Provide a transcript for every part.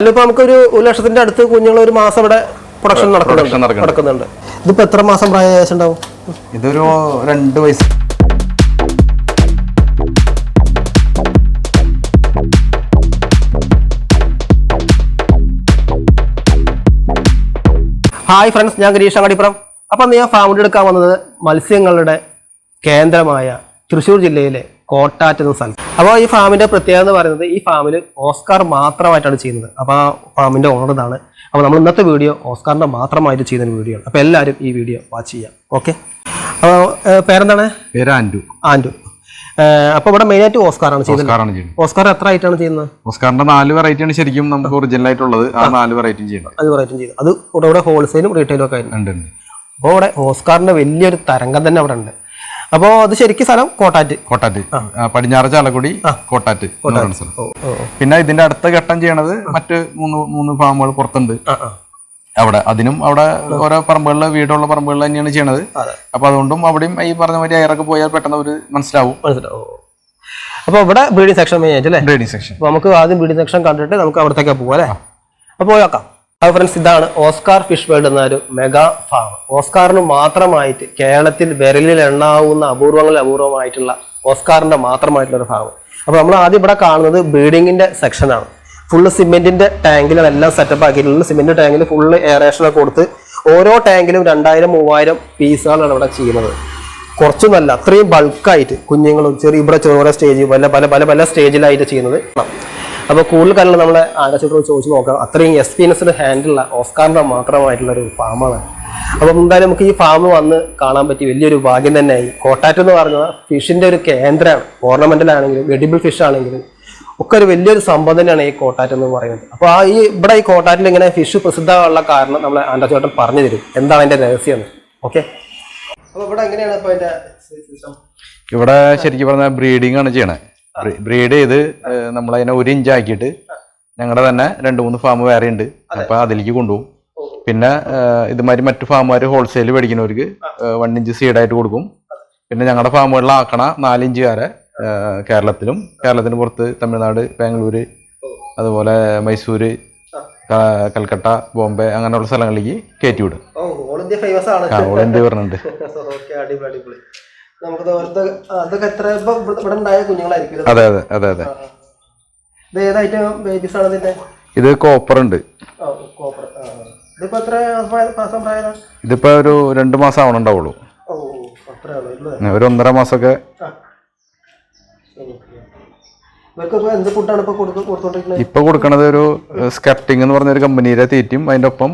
ഇതിലിപ്പോ നമുക്കൊരു ഒരു ലക്ഷത്തിന്റെ അടുത്ത് കുഞ്ഞുങ്ങൾ ഒരു മാസം ഇവിടെ പ്രൊഡക്ഷൻ നടക്കുന്നുണ്ട്. നടക്കുന്നുണ്ട്. ഇതിപ്പോ എത്ര മാസം പ്രായം ഉണ്ടാവും ഇതൊരു രണ്ട് വയസ്സ്. ഹായ് ഫ്രണ്ട്സ് ഞാൻ ഗിരീഷ് അങ്ങാടിപ്പുറം. അപ്പം ഞാൻ ഫാമിലി എടുക്കാൻ വന്നത് മത്സ്യങ്ങളുടെ കേന്ദ്രമായ തൃശ്ശൂർ ജില്ലയിലെ കോട്ടാറ്റ് എന്ന സ്ഥലം. അപ്പോൾ ഈ ഫാമിന്റെ പ്രത്യേകത എന്ന് പറയുന്നത് ഈ ഫാമിൽ ഓസ്കാർ മാത്രമായിട്ടാണ് ചെയ്യുന്നത്. അപ്പോൾ ആ ഫാമിന്റെ ഓണർ ഇതാണ്. അപ്പോൾ നമ്മൾ ഇന്നത്തെ വീഡിയോ ഓസ്കാറിന്റെ മാത്രമായിട്ട് ചെയ്യുന്ന വീഡിയോ ആണ്. അപ്പോൾ എല്ലാവരും ഈ വീഡിയോ വാച്ച് ചെയ്യാം ഓക്കെ? അപ്പോൾ പേരെന്താണ്? പേര് ആൻഡു. ആൻഡു. അപ്പൊ ഇവിടെ മെയിൻ ആയിട്ട് ചെയ്യുന്നത്. ആണ് ചെയ്യുന്നത്. ഓസ്കാർ എത്ര ആയിട്ടാണ് ചെയ്യുന്നത്? ഓസ്കാറിന്റെ നാല് വെറൈറ്റി ആണ് ശരിക്കും നമുക്ക് ഒറിജിനൽ ആയിട്ടുള്ളത്. ആ നാല് വെറൈറ്റി ചെയ്യുന്നത്. അത് വെറൈറ്റി ചെയ്യുന്നത്. അത് ഇവിടെ ഹോൾസെയിലും റീറ്റെയിലും ഒക്കെ ആയിരുന്നു. ഉണ്ട് അപ്പോൾ ഇവിടെ ഓസ്കാറിന്റെ വലിയൊരു തരംഗം തന്നെ അവിടെ ഉണ്ട്. അപ്പോൾ അത് ശരിക്കും സ്ഥലം കോട്ടാറ്റ്. കോട്ടാറ്റ്. പടിഞ്ഞാറ് ചാലക്കുടി കോട്ടാറ്റ് പിന്നെ ഇതിന്റെ അടുത്ത ഘട്ടം ചെയ്യണത് മറ്റ് മൂന്ന് മൂന്ന് ഫാമുകൾ പുറത്തുണ്ട്. അവിടെ. അതിനും അവിടെ ഓരോ പറമ്പുകളിലെ വീടുള്ള പറമ്പുകളിൽ തന്നെയാണ് ചെയ്യണത്. അപ്പൊ അതുകൊണ്ടും അവിടെയും ഈ പറഞ്ഞ മാതിരി അയറൊക്കെ പോയാൽ പെട്ടെന്ന് ഒരു മനസ്സിലാവും. അപ്പൊ ഇവിടെ ബ്രീഡിംഗ് സെക്ഷൻ മെയിൻ ആയിട്ട് അല്ലേ? Breeding section. നമുക്ക് ആദ്യം ബ്രീഡിംഗ് സെക്ഷൻ കണ്ടിട്ട് നമുക്ക് അവിടത്തേക്ക് പോവാം അല്ലേ? അപ്പോൾ പോയേക്കാം അത് ഫ്രണ്ട്സ് ഇതാണ് ഓസ്കാർ ഫിഷ് വേൾഡ് എന്ന ഒരു മെഗാ ഫാം. ഓസ്കാറിന് മാത്രമായിട്ട് കേരളത്തിൽ വിരലിൽ എണ്ണാവുന്ന അപൂർവങ്ങളിൽ അപൂർവമായിട്ടുള്ള ഓസ്കാറിന്റെ മാത്രമായിട്ടുള്ള ഒരു ഫാം. അപ്പോൾ നമ്മൾ ആദ്യം ഇവിടെ കാണുന്നത് ബ്രീഡിങ്ങിന്റെ സെക്ഷനാണ് ഫുള്ള് സിമെന്റിന്റെ ടാങ്കിലാണ് എല്ലാം സെറ്റപ്പ് ആക്കിയിട്ടുള്ളത് സിമെന്റ് ടാങ്കിൽ ഫുള്ള് എയറേഷനൊക്കെ കൊടുത്ത് ഓരോ ടാങ്കിലും രണ്ടായിരം മൂവായിരം പീസുകളാണ് ഇവിടെ ചെയ്യുന്നത്. കുറച്ചൊന്നല്ല അത്രയും ബൾക്കായിട്ട് കുഞ്ഞുങ്ങളും ചെറിയ ഇവിടെ ചെറിയ സ്റ്റേജ് പല പല പല പല സ്റ്റേജിലായിട്ട് ചെയ്യുന്നത്. അപ്പോൾ കൂടുതൽ കാര്യങ്ങൾ നമ്മളെ ആകാശത്തോട് ചോദിച്ച് നോക്കാം. അത്രയും എക്സ്പീരിയൻസ്ഡ് ഹാൻഡിലുള്ള ഓസ്കാറിന്റെ മാത്രമായിട്ടുള്ള ഒരു ഫാമാണ് അപ്പോൾ എന്തായാലും നമുക്ക് ഈ ഫാം വന്ന് കാണാൻ പറ്റി വലിയൊരു ഭാഗ്യം തന്നെയായി. കോട്ടാറ്റ് എന്ന് പറഞ്ഞാൽ ഫിഷിന്റെ ഒരു കേന്ദ്രമാണ്. ഓർണമെന്റലാണെങ്കിലും എഡിബിൾ ഫിഷ് ആണെങ്കിലും ഒക്കെ ഒരു വലിയൊരു സംഭവം തന്നെയാണ് ഈ കോട്ടാറ്റ് എന്ന് പറയുന്നത്. അപ്പോൾ ആ ഈ ഇവിടെ ഈ കോട്ടാറ്റിൽ ഇങ്ങനെ ഫിഷ് പ്രസിദ്ധമുള്ള കാരണം നമ്മളെ ആൻഡാച്ചോട്ടൻ പറഞ്ഞു തരും. എന്താണ് അതിന്റെ രഹസ്യം? ഓക്കെ അപ്പോൾ ഇവിടെ എങ്ങനെയാണ് ഇപ്പോൾ അതിന്റെ ഇവിടെ ശരിക്കും പറഞ്ഞാൽ ബ്രീഡിംഗ് ആണ് ചെയ്യണേ. ബ്രീഡ് ചെയ്ത് നമ്മളതിനെ ഒരു ഇഞ്ച് ആക്കിയിട്ട് ഞങ്ങളുടെ തന്നെ രണ്ട് മൂന്ന് ഫാം വേറെ ഉണ്ട് അപ്പൊ അതിലേക്ക് കൊണ്ടുപോകും. പിന്നെ ഇതുമാതിരി മറ്റു ഫാമുകാർ ഹോൾസെയിൽ മേടിക്കുന്നവർക്ക് വൺ ഇഞ്ച് സീഡായിട്ട് കൊടുക്കും. പിന്നെ ഞങ്ങളുടെ ഫാമുകളിൽ ആക്കണ നാലിഞ്ച് വരെ കേരളത്തിലും കേരളത്തിന് പുറത്ത് തമിഴ്നാട് ബാംഗ്ലൂര് അതുപോലെ മൈസൂർ കൽക്കട്ട ബോംബെ അങ്ങനെയുള്ള സ്ഥലങ്ങളിലേക്ക് കയറ്റി വിടും. ഓൾ ഇന്ത്യ ഫേമസ് ആണ്. ഓൾ ഇന്ത്യ പറഞ്ഞിട്ടുണ്ട്. നമുക്ക് അതൊക്കെ എത്ര ഇപ്പൊ ഇവിടെ ഇവിടെ ഉണ്ടായ കുഞ്ഞുങ്ങളായിരിക്കും അതെ അതെ അതെ അതെ. ഇത് ഏതായിട്ട് ബേബീസ് ആണ് ഇതിന്റെ? ഇത് കോപ്പർ ഉണ്ട്. കോപ്പർ. ഇതിപ്പോ എത്ര മാസം ഇതിപ്പോ ഒരു രണ്ട് മാസം ആവണുണ്ടാവുള്ളൂ ഒരു ഒന്നര മാസമൊക്കെ. ഇവർക്ക് ഇപ്പൊ കൊടുക്കണത് ഒരു സ്കർട്ടിങ് എന്ന് പറഞ്ഞ ഒരു കമ്പനിയുടെ തീറ്റയും അതിന്റെ ഒപ്പം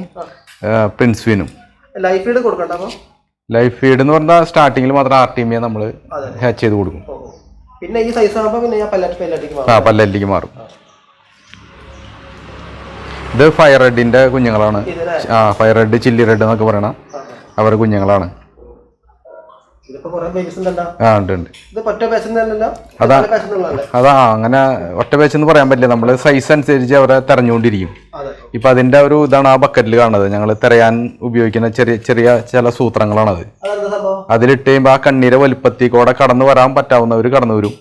പ്രിൻസ്വിനും ലൈഫ് കൊടുക്കണ്ട ലൈഫ് ഫീഡ് എന്ന് പറഞ്ഞാൽ സ്റ്റാർട്ടിങ്ങിൽ മാത്രം ആർ ടി എം നമ്മൾ ഹാച്ച് ചെയ്ത് കൊടുക്കും. പിന്നെ ഈ സൈസ് പിന്നെ ഞാൻ ആ മാറും പല്ലല്ലിക്ക് മാറും. ഇത് ഫയർ റെഡിന്റെ കുഞ്ഞുങ്ങളാണ്. ആ ഫയർ റെഡ് ചില്ലി റെഡ് എന്നൊക്കെ പറയണ അവരുടെ കുഞ്ഞുങ്ങളാണ് ഇതിപ്പോ കുറെ ബേബീസ് ഉണ്ടല്ലോ ആ ഉണ്ട് ഉണ്ട്. അതാ. അതാ അങ്ങനെ ഒറ്റ എന്ന് പറയാൻ പറ്റില്ല. നമ്മൾ സൈസ് അനുസരിച്ച് അവരെ തെരഞ്ഞുകൊണ്ടിരിക്കും. ഇപ്പൊ അതിന്റെ ഒരു ഇതാണ് ആ ബക്കറ്റിൽ കാണുന്നത്. ഞങ്ങൾ തിരയാൻ ഉപയോഗിക്കുന്ന ചെറിയ ചെറിയ ചില സൂത്രങ്ങളാണത്. അതിലിട്ട് കഴിയുമ്പോൾ ആ കണ്ണീരെ വലുപ്പത്തി കൂടെ കടന്നു വരാൻ പറ്റാവുന്ന ഒരു കടന്നു വരും.